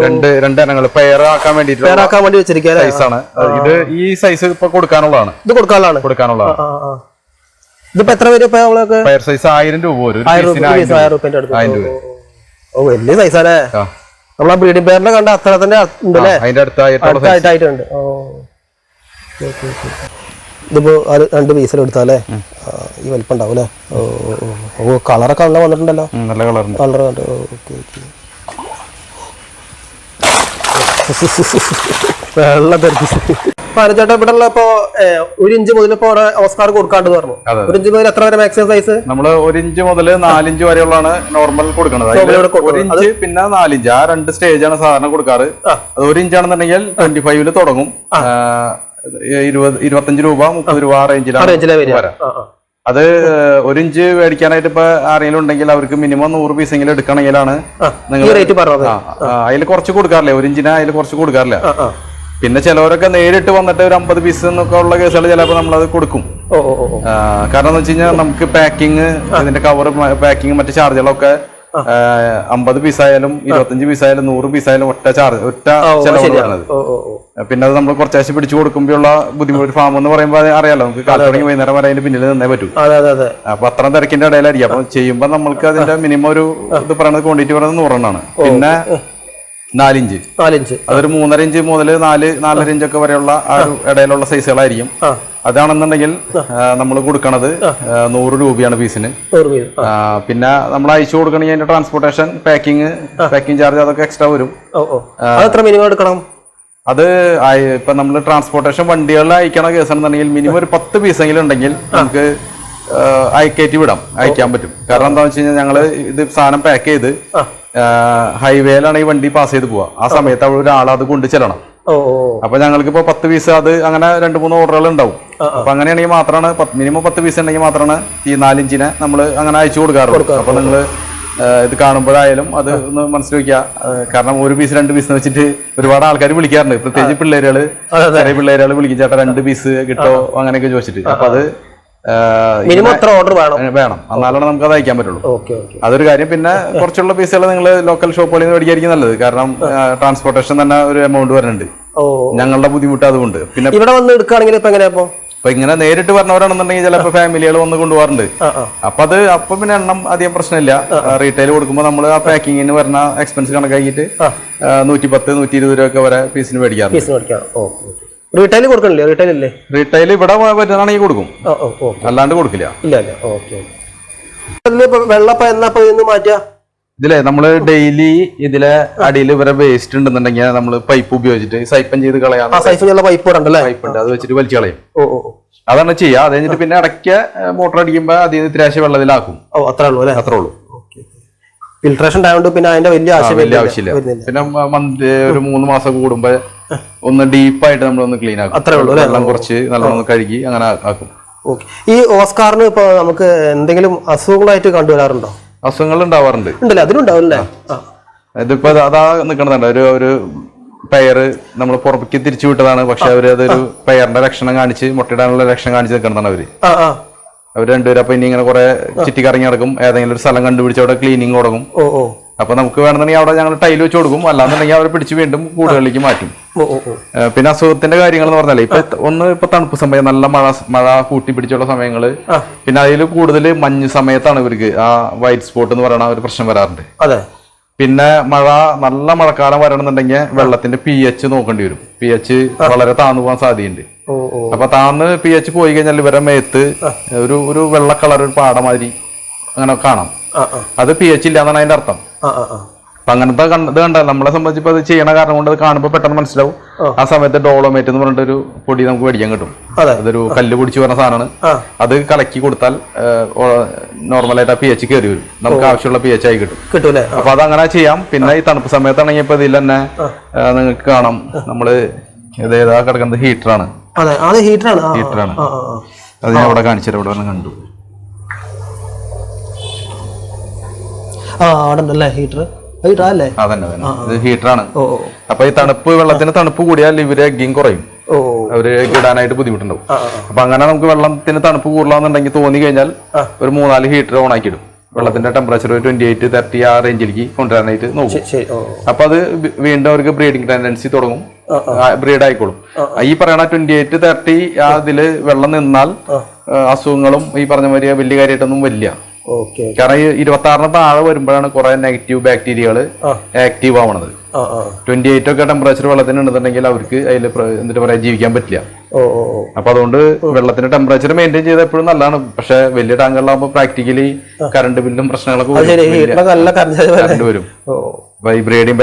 രണ്ട് രണ്ട് ഇനങ്ങൾ പെയർ ആക്കാൻ വേണ്ടിയിട്ടുള്ള പേരാക്കാൻ വേണ്ടി വെച്ചിരിക്കുക സൈസാണ് ഇത് ഈ സൈസ് ഇപ്പൊ കൊടുക്കാനുള്ളതാണ്. ഇത് കൊടുക്കാനുള്ളതാണ്. കൊടുക്കാനുള്ളതാണ്. ഇതിപ്പോ എത്ര പേര് പെയർ സൈസ് ആയിരം രൂപ വരും. ആയിരം ഓ, വലിയ സൈസ് ആ. നമ്മളാ ബ്രീഡിംഗ് പേരിനെ കണ്ട അത്ര തന്നെ ഉണ്ട് അല്ലേ അതിന്റെ ഓ. ഇതിപ്പോ രണ്ട് പീസിൽ എടുത്താലേ ഈ വലിപ്പം ഉണ്ടാവും അല്ലേ ഓ. കളറൊക്കെ നല്ല വന്നിട്ടുണ്ടല്ലോ? നല്ല കളർ കളർ കണ്ട് ഓക്കെ ഓക്കെ. വെള്ളം തെറിച്ച് പതിനഞ്ചേട്ട ഇവിടെ ഉള്ള ഇപ്പോ ഒരു ഇഞ്ച് മുതൽ ഇപ്പോ ഓസ്കാർ കൊടുക്കാണ്ട് പറഞ്ഞു. ഒരു ഇഞ്ച് മുതൽ എത്ര വരെ മാക്സിമം സൈസ് നമ്മൾ ഒരു ഇഞ്ച് മുതൽ നാലിഞ്ച് വരെയുള്ളതാണ് നോർമൽ കൊടുക്കുന്നത്. ഒരു ഇഞ്ച് പിന്നെ നാലിഞ്ച് ആ രണ്ട് സ്റ്റേജ് ആണ് സാധാരണ കൊടുക്കാറ്. അത് ഒരു ഇഞ്ച് ആണെന്നുണ്ടെങ്കിൽ ട്വന്റി ഫൈവിൽ തുടങ്ങും ഇരുപത് ഇരുപത്തഞ്ച് രൂപ മുപ്പത് രൂപ ആ റേഞ്ചിലാണ് വരാം. അത് ഒരു ഇഞ്ച് മേടിക്കാനായിട്ട് ഇപ്പൊ ആരെങ്കിലും ഉണ്ടെങ്കിൽ അവർക്ക് മിനിമം നൂറ് പീസെങ്കിലും എടുക്കണമെങ്കിലാണ് നിങ്ങൾ അതിൽ കുറച്ച് കൊടുക്കാറില്ല? ഒരു ഇഞ്ചിന് അതിൽ കുറച്ച് കൊടുക്കാറില്ല. പിന്നെ ചിലവരൊക്കെ നേരിട്ട് വന്നിട്ട് ഒരു അമ്പത് പീസ് എന്നൊക്കെ ഉള്ള കേസുകൾ ചിലപ്പോൾ നമ്മളത് കൊടുക്കും. കാരണം എന്ന് വെച്ച് കഴിഞ്ഞാൽ നമുക്ക് പാക്കിങ് അതിന്റെ കവർ പാക്കിങ് മറ്റു ചാർജുകളൊക്കെ അമ്പത് പീസ് ആയാലും ഇരുപത്തഞ്ച് പീസ് ആയാലും നൂറ് പീസ് ആയാലും ഒറ്റ ചാർജ് ഒറ്റ വരുന്നത് ഓ പിന്നെ അത് നമ്മൾ കുറച്ചാഴ്ച പിടിച്ചു കൊടുക്കുമ്പോഴുള്ള ബുദ്ധിമുട്ട് ഫാം എന്ന് പറയുമ്പോൾ അത് അറിയാലോ നമുക്ക് കാലത്തുടങ്ങി വൈകുന്നേരം വരെ അതിന് പിന്നിൽ നിന്നേ പറ്റൂ. അപ്പൊ അത്രയും തിരക്കിന്റെ ഇടയിലായിരിക്കും. അപ്പൊ ചെയ്യുമ്പോൾ നമ്മൾക്ക് അതിന്റെ മിനിമം ഒരു ഇത് പറയുന്നത് ക്വാണ്ടിറ്റി പറയുന്നത് നൂറെണ്ണാണ്. പിന്നെ നാലിഞ്ച്. നാലിഞ്ച്. അതൊരു മൂന്നര ഇഞ്ച് മുതൽ നാല് നാലര ഇഞ്ചൊക്കെ വരെയുള്ള ആ ഒരു ഇടയിലുള്ള സൈസുകളായിരിക്കും. അതാണെന്നുണ്ടെങ്കിൽ നമ്മൾ കൊടുക്കണത് നൂറ് രൂപയാണ് പീസിന് വീതം പിന്നെ നമ്മൾ അയച്ചു കൊടുക്കണമെങ്കിൽ അതിന്റെ ട്രാൻസ്പോർട്ടേഷൻ പാക്കിങ് പാക്കിംഗ് ചാർജ് അതൊക്കെ എക്സ്ട്രാ വരും. മിനിമം എടുക്കണം? അത് ഇപ്പൊ നമ്മൾ ട്രാൻസ്പോർട്ടേഷൻ വണ്ടികളിൽ അയക്കണ കേസ് ആണെന്നുണ്ടെങ്കിൽ മിനിമം ഒരു പത്ത് പീസെങ്കിലും ഉണ്ടെങ്കിൽ നമുക്ക് ആ, അയക്കയറ്റി വിടാം. അയക്കാൻ പറ്റും. കാരണം എന്താണെന്ന് വെച്ച് കഴിഞ്ഞാൽ ഞങ്ങൾ ഇത് സാധനം പാക്ക് ചെയ്ത് ഹൈവേയിലാണ് ഈ വണ്ടി പാസ് ചെയ്ത് പോവാ. ആ സമയത്ത് അവിടെ ഒരാൾ അത് കൊണ്ട് ചെല്ലണം. അപ്പൊ ഞങ്ങൾക്ക് ഇപ്പൊ പത്ത് പീസ് അത് അങ്ങനെ രണ്ട് മൂന്ന് ഓർഡറുകൾ ഉണ്ടാവും. അപ്പൊ അങ്ങനെയാണെങ്കിൽ മാത്രമാണ് മിനിമം പത്ത് പീസ് ഉണ്ടെങ്കിൽ മാത്രമാണ് ഈ നാലിഞ്ചിനെ നമ്മൾ അങ്ങനെ അയച്ചു കൊടുക്കാറുള്ളൂ. അപ്പൊ നിങ്ങൾ ഇത് കാണുമ്പോഴായാലും അത് ഒന്ന് മനസ്സിലാക്കുക കാരണം ഒരു പീസ് രണ്ട് പീസ് വെച്ചിട്ട് ഒരുപാട് ആൾക്കാർ വിളിക്കാറുണ്ട്. പ്രത്യേകിച്ച് പിള്ളേരുകൾ ചെറിയ പിള്ളേരുകൾ വിളിക്കും ചേട്ടാ രണ്ട് പീസ് കിട്ടോ അങ്ങനെയൊക്കെ ചോദിച്ചിട്ട്. അപ്പൊ അത് മിനിമം എത്ര ഓർഡർ വേണം? വേണം. എന്നാലാണ് നമുക്ക് അത് അയക്കാൻ പറ്റുള്ളൂ. അതൊരു കാര്യം. പിന്നെ കുറച്ചുള്ള പീസുകൾ നിങ്ങൾ ലോക്കൽ ഷോപ്പുകളിൽ നിന്ന് മേടിക്കായിരിക്കും നല്ലത്. കാരണം ട്രാൻസ്പോർട്ടേഷൻ തന്നെ ഒരു എമൗണ്ട് വരുന്നുണ്ട്. ഞങ്ങളുടെ ബുദ്ധിമുട്ട് അതുകൊണ്ട്. പിന്നെ ഇവിടെ വന്ന് എടുക്കുകയാണെങ്കിൽ ഇപ്പൊ എങ്ങനെയാ അപ്പൊ ഇങ്ങനെ നേരിട്ട് പറഞ്ഞവരാണെന്നുണ്ടെങ്കിൽ ചിലപ്പോൾ ഫാമിലികൾ വന്ന് കൊണ്ടുപോകാറുണ്ട്. അപ്പൊ അത് അപ്പൊ പിന്നെ എണ്ണം അധികം പ്രശ്നമില്ല. റീറ്റെയിൽ കൊടുക്കുമ്പോൾ നമ്മൾ ആ പാക്കിങ്ങിന് വരുന്ന എക്സ്പെൻസ് കണക്കാക്കിയിട്ട് നൂറ്റി പത്ത് നൂറ്റി ഇരുപത് രൂപ ഒക്കെ വരെ പീസിന് മേടിക്കാറുണ്ട്. റീറ്റെയിൽ കൊടുക്കണില്ലേ? റീറ്റെയിൽ ഇല്ലേ? റീറ്റെയിൽ ഇവിടെ വരുന്നതാണെങ്കിൽ കൊടുക്കും. അല്ലാണ്ട് കൊടുക്കില്ല. ഇല്ല ഇല്ല. ഓക്കെ വെള്ളപ്പ എന്നപ്പോ ഇന്ന് മാറ്റിയാ ഇതിലെ നമ്മൾ ഡെയിലി ഇതിലെ അടിയിൽ ഇവരെ വേസ്റ്റ് ഉണ്ടെന്നുണ്ടെങ്കിൽ നമ്മൾ പൈപ്പ് ഉപയോഗിച്ചിട്ട് സൈപ്പൻ ചെയ്ത് കളയാം. പൈപ്പ് പൈപ്പ് ഉണ്ട്. അത് വെച്ചിട്ട് വലിച്ചു കളയും. അതാണ് ചെയ്യാ. അത് കഴിഞ്ഞിട്ട് പിന്നെ ഇടയ്ക്ക് മോട്ടർ അടിക്കുമ്പോ അതിൽ തിരാശ വെള്ളത്തിലാക്കും. അത്രേ ഉള്ളൂ അല്ലേ? അത്രേ ഉള്ളൂ. ഫിൽട്രേഷൻ ഉണ്ടായതുകൊണ്ട് പിന്നെ അതിന്റെ വലിയ ആവശ്യം വലിയ ആവശ്യമില്ല. പിന്നെ മന്ത് ഒരു മൂന്ന് മാസം കൂടുമ്പോ ഒന്ന് ഡീപ്പായിട്ട് നമ്മളൊന്ന് ക്ലീൻ ആക്കും. അത്രേ ഉള്ളൂ വെള്ളം കുറച്ച് നല്ലോണം കഴുകി അങ്ങനെ ആക്കും. ഓക്കെ. ഈ ഓസ്കാറിന് ഇപ്പൊ നമുക്ക് എന്തെങ്കിലും അസുഖങ്ങളായിട്ട് കണ്ടുവരാറുണ്ടോ? അസുഖങ്ങൾ ഉണ്ടാവാറുണ്ട്. ഉണ്ടല്ലേ? അതിനുണ്ടാവില്ലേ ഇതിപ്പോ അതാ നിക്കണതുണ്ട്. ഒരു ഒരു പെയർ നമ്മൾ പുറത്തേക്ക് തിരിച്ചു വിട്ടതാണ്. പക്ഷെ അവർ അതൊരു പെയറിന്റെ ലക്ഷണം കാണിച്ച് മുട്ടയിടാനുള്ള ലക്ഷണം കാണിച്ച് നിൽക്കുന്നതാണ് അവർ. അവർ രണ്ടുപേരും അപ്പൊ ഇനി ഇങ്ങനെ കുറെ ചുറ്റി കറങ്ങി നടക്കും. ഏതെങ്കിലും ഒരു സ്ഥലം കണ്ടുപിടിച്ച് അവിടെ ക്ലീനിങ് തുടങ്ങും. അപ്പൊ നമുക്ക് വേണമെന്നുണ്ടെങ്കിൽ അവിടെ ഞങ്ങൾ ടൈൽ വെച്ച് കൊടുക്കും. അല്ലാന്നുണ്ടെങ്കിൽ അവരെ പിടിച്ച് വീണ്ടും കൂടുകളിലേക്ക് മാറ്റും. പിന്നെ അസുഖത്തിന്റെ കാര്യങ്ങൾ എന്ന് പറഞ്ഞാൽ ഇപ്പൊ ഒന്ന് ഇപ്പൊ തണുപ്പ് സമയം നല്ല മഴ മഴ കൂട്ടി പിടിച്ചുള്ള സമയങ്ങൾ പിന്നെ അതിൽ കൂടുതൽ മഞ്ഞ് സമയത്താണ് ഇവർക്ക് ആ വൈറ്റ് സ്പോട്ട് എന്ന് പറയുന്ന ഒരു പ്രശ്നം വരാറുണ്ട്. അതെ. പിന്നെ മഴ നല്ല മഴക്കാലം വരണമെന്നുണ്ടെങ്കിൽ വെള്ളത്തിന്റെ പി എച്ച് നോക്കേണ്ടി വരും. പി എച്ച് വളരെ താന്നു പോകാൻ സാധ്യതയുണ്ട്. അപ്പൊ താന്ന് പി എച്ച് പോയി കഴിഞ്ഞാൽ ഇവരെ മേത്ത് ഒരു ഒരു വെള്ള കളർ ഒരു പാടമാതിരി അങ്ങനെ കാണാം. അത് പി എച്ച് ഇല്ല എന്നാണ് അതിന്റെ അർത്ഥം. അപ്പൊ അങ്ങനത്തെ കണ്ട- ഇത് കണ്ട നമ്മളെ സംബന്ധിച്ച് ഇപ്പൊ അത് ചെയ്യണ കാരണം കൊണ്ട് അത് കാണുമ്പോൾ പെട്ടെന്ന് മനസ്സിലാവും. ആ. സമയത്ത് ഡോളോമേറ്റ് എന്ന് പറഞ്ഞിട്ട് ഒരു പൊടി നമുക്ക് മേടിക്കാൻ കിട്ടും. അതൊരു കല്ല് പൊടിച്ച് പറഞ്ഞ സാധനമാണ്. അത് കലക്കി കൊടുത്താൽ നോർമലായിട്ട് ആ പി എച്ച് കയറി വരും. നമുക്ക് ആവശ്യമുള്ള പി എച്ച് ആയി കിട്ടും. കിട്ടും അപ്പൊ അത് അങ്ങനെ ചെയ്യാം. പിന്നെ ഈ തണുപ്പ് സമയത്താണെങ്കിൽ ഇപ്പൊ ഇതിൽ തന്നെ നിങ്ങൾക്ക് കാണാം. നമ്മൾ ഇത് ഏതാ കിടക്കുന്നത്? ഹീറ്ററാണ് അതെ അത് ഹീറ്ററാണ്. ഹീറ്ററാണ്. അത് ഞാൻ അവിടെ കാണിച്ചു ഇവിടെ കണ്ടു. ആ അവിടെ ഉണ്ടല്ലേ ഹീറ്റർ? ഹീറ്ററല്ലേ അതന്നെ ഇത് ഹീറ്ററാണ്. അപ്പൊ ഈ തണുപ്പ് വെള്ളത്തിന് തണുപ്പ് കൂടിയാൽ ഇവർ എഗ്ഗിങ് കുറയും. അവർ ഇടാനായിട്ട് ബുദ്ധിമുട്ടുണ്ടാവും. അപ്പൊ അങ്ങനെ നമുക്ക് വെള്ളത്തിന് തണുപ്പ് കൂടുതലാന്നുണ്ടെങ്കിൽ തോന്നി കഴിഞ്ഞാൽ ഒരു മൂന്നാൽ ഹീറ്റർ ഓൺ ആക്കിയിടും വെള്ളത്തിന്റെ ടെമ്പറേച്ചർ ട്വന്റി എയ്റ്റ് തേർട്ടി ആ റേഞ്ചിലേക്ക് കൊണ്ടുവരാനായിട്ട് നോക്കും. അപ്പൊ അത് വീണ്ടും അവർക്ക് ബ്രീഡിങ് ടെൻഡൻസി തുടങ്ങും. ബ്രീഡ് ആയിക്കോളും ഈ പറയണ ട്വന്റി എയ്റ്റ് തേർട്ടി ആ. ഇതിൽ വെള്ളം നിന്നാൽ അസുഖങ്ങളും ഈ പറഞ്ഞ മാതിരി വലിയ കാര്യമായിട്ടൊന്നും വലിയ കാരണം ഈ ഇരുപത്തി ആറിന് താഴെ വരുമ്പോഴാണ് കുറെ നെഗറ്റീവ് ബാക്ടീരിയകൾ. ആക്റ്റീവ് ആവണത്. ട്വന്റി എയ്റ്റ് ഒക്കെ ടെമ്പറേച്ചർ വെള്ളത്തിന് ഉണ്ടെന്നുണ്ടെങ്കിൽ അവർക്ക് അതിൽ എന്നിട്ട് പറയാ ജീവിക്കാൻ പറ്റില്ല. അപ്പൊ അതുകൊണ്ട് വെള്ളത്തിന്റെ ടെമ്പറേച്ചർ മെയിന്റെയിൻ ചെയ്ത് എപ്പോഴും നല്ലതാണ്. പക്ഷെ വലിയ ടാങ്കുകളിലാകുമ്പോൾ പ്രാക്ടിക്കലി കറണ്ട് ബില്ലും പ്രശ്നങ്ങളൊക്കെ വരും. അപ്പൊ ഈ ബ്രീഡിംഗ്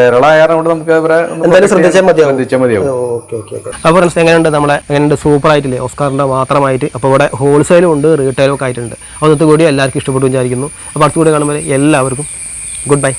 നമുക്ക് അവരെ ശ്രദ്ധിച്ചാൽ മതിയാവും. എങ്ങനെയുണ്ട് നമ്മളെ എങ്ങനെയുണ്ട്? സൂപ്പർ ആയിട്ടില്ലേ? ഓസ്കാറിന്റെ മാത്രമായിട്ട്. അപ്പോൾ ഇവിടെ ഹോൾസെയിലും ഉണ്ട് റീറ്റെയിലും ഒക്കെ ആയിട്ടുണ്ട്. അതൊക്കെ കൂടി എല്ലാവർക്കും ഇഷ്ടപ്പെട്ടു വിചാരിക്കുന്നു. അപ്പോൾ അടുത്തുകൂടി കാണുമ്പോൾ എല്ലാവർക്കും ഗുഡ് ബൈ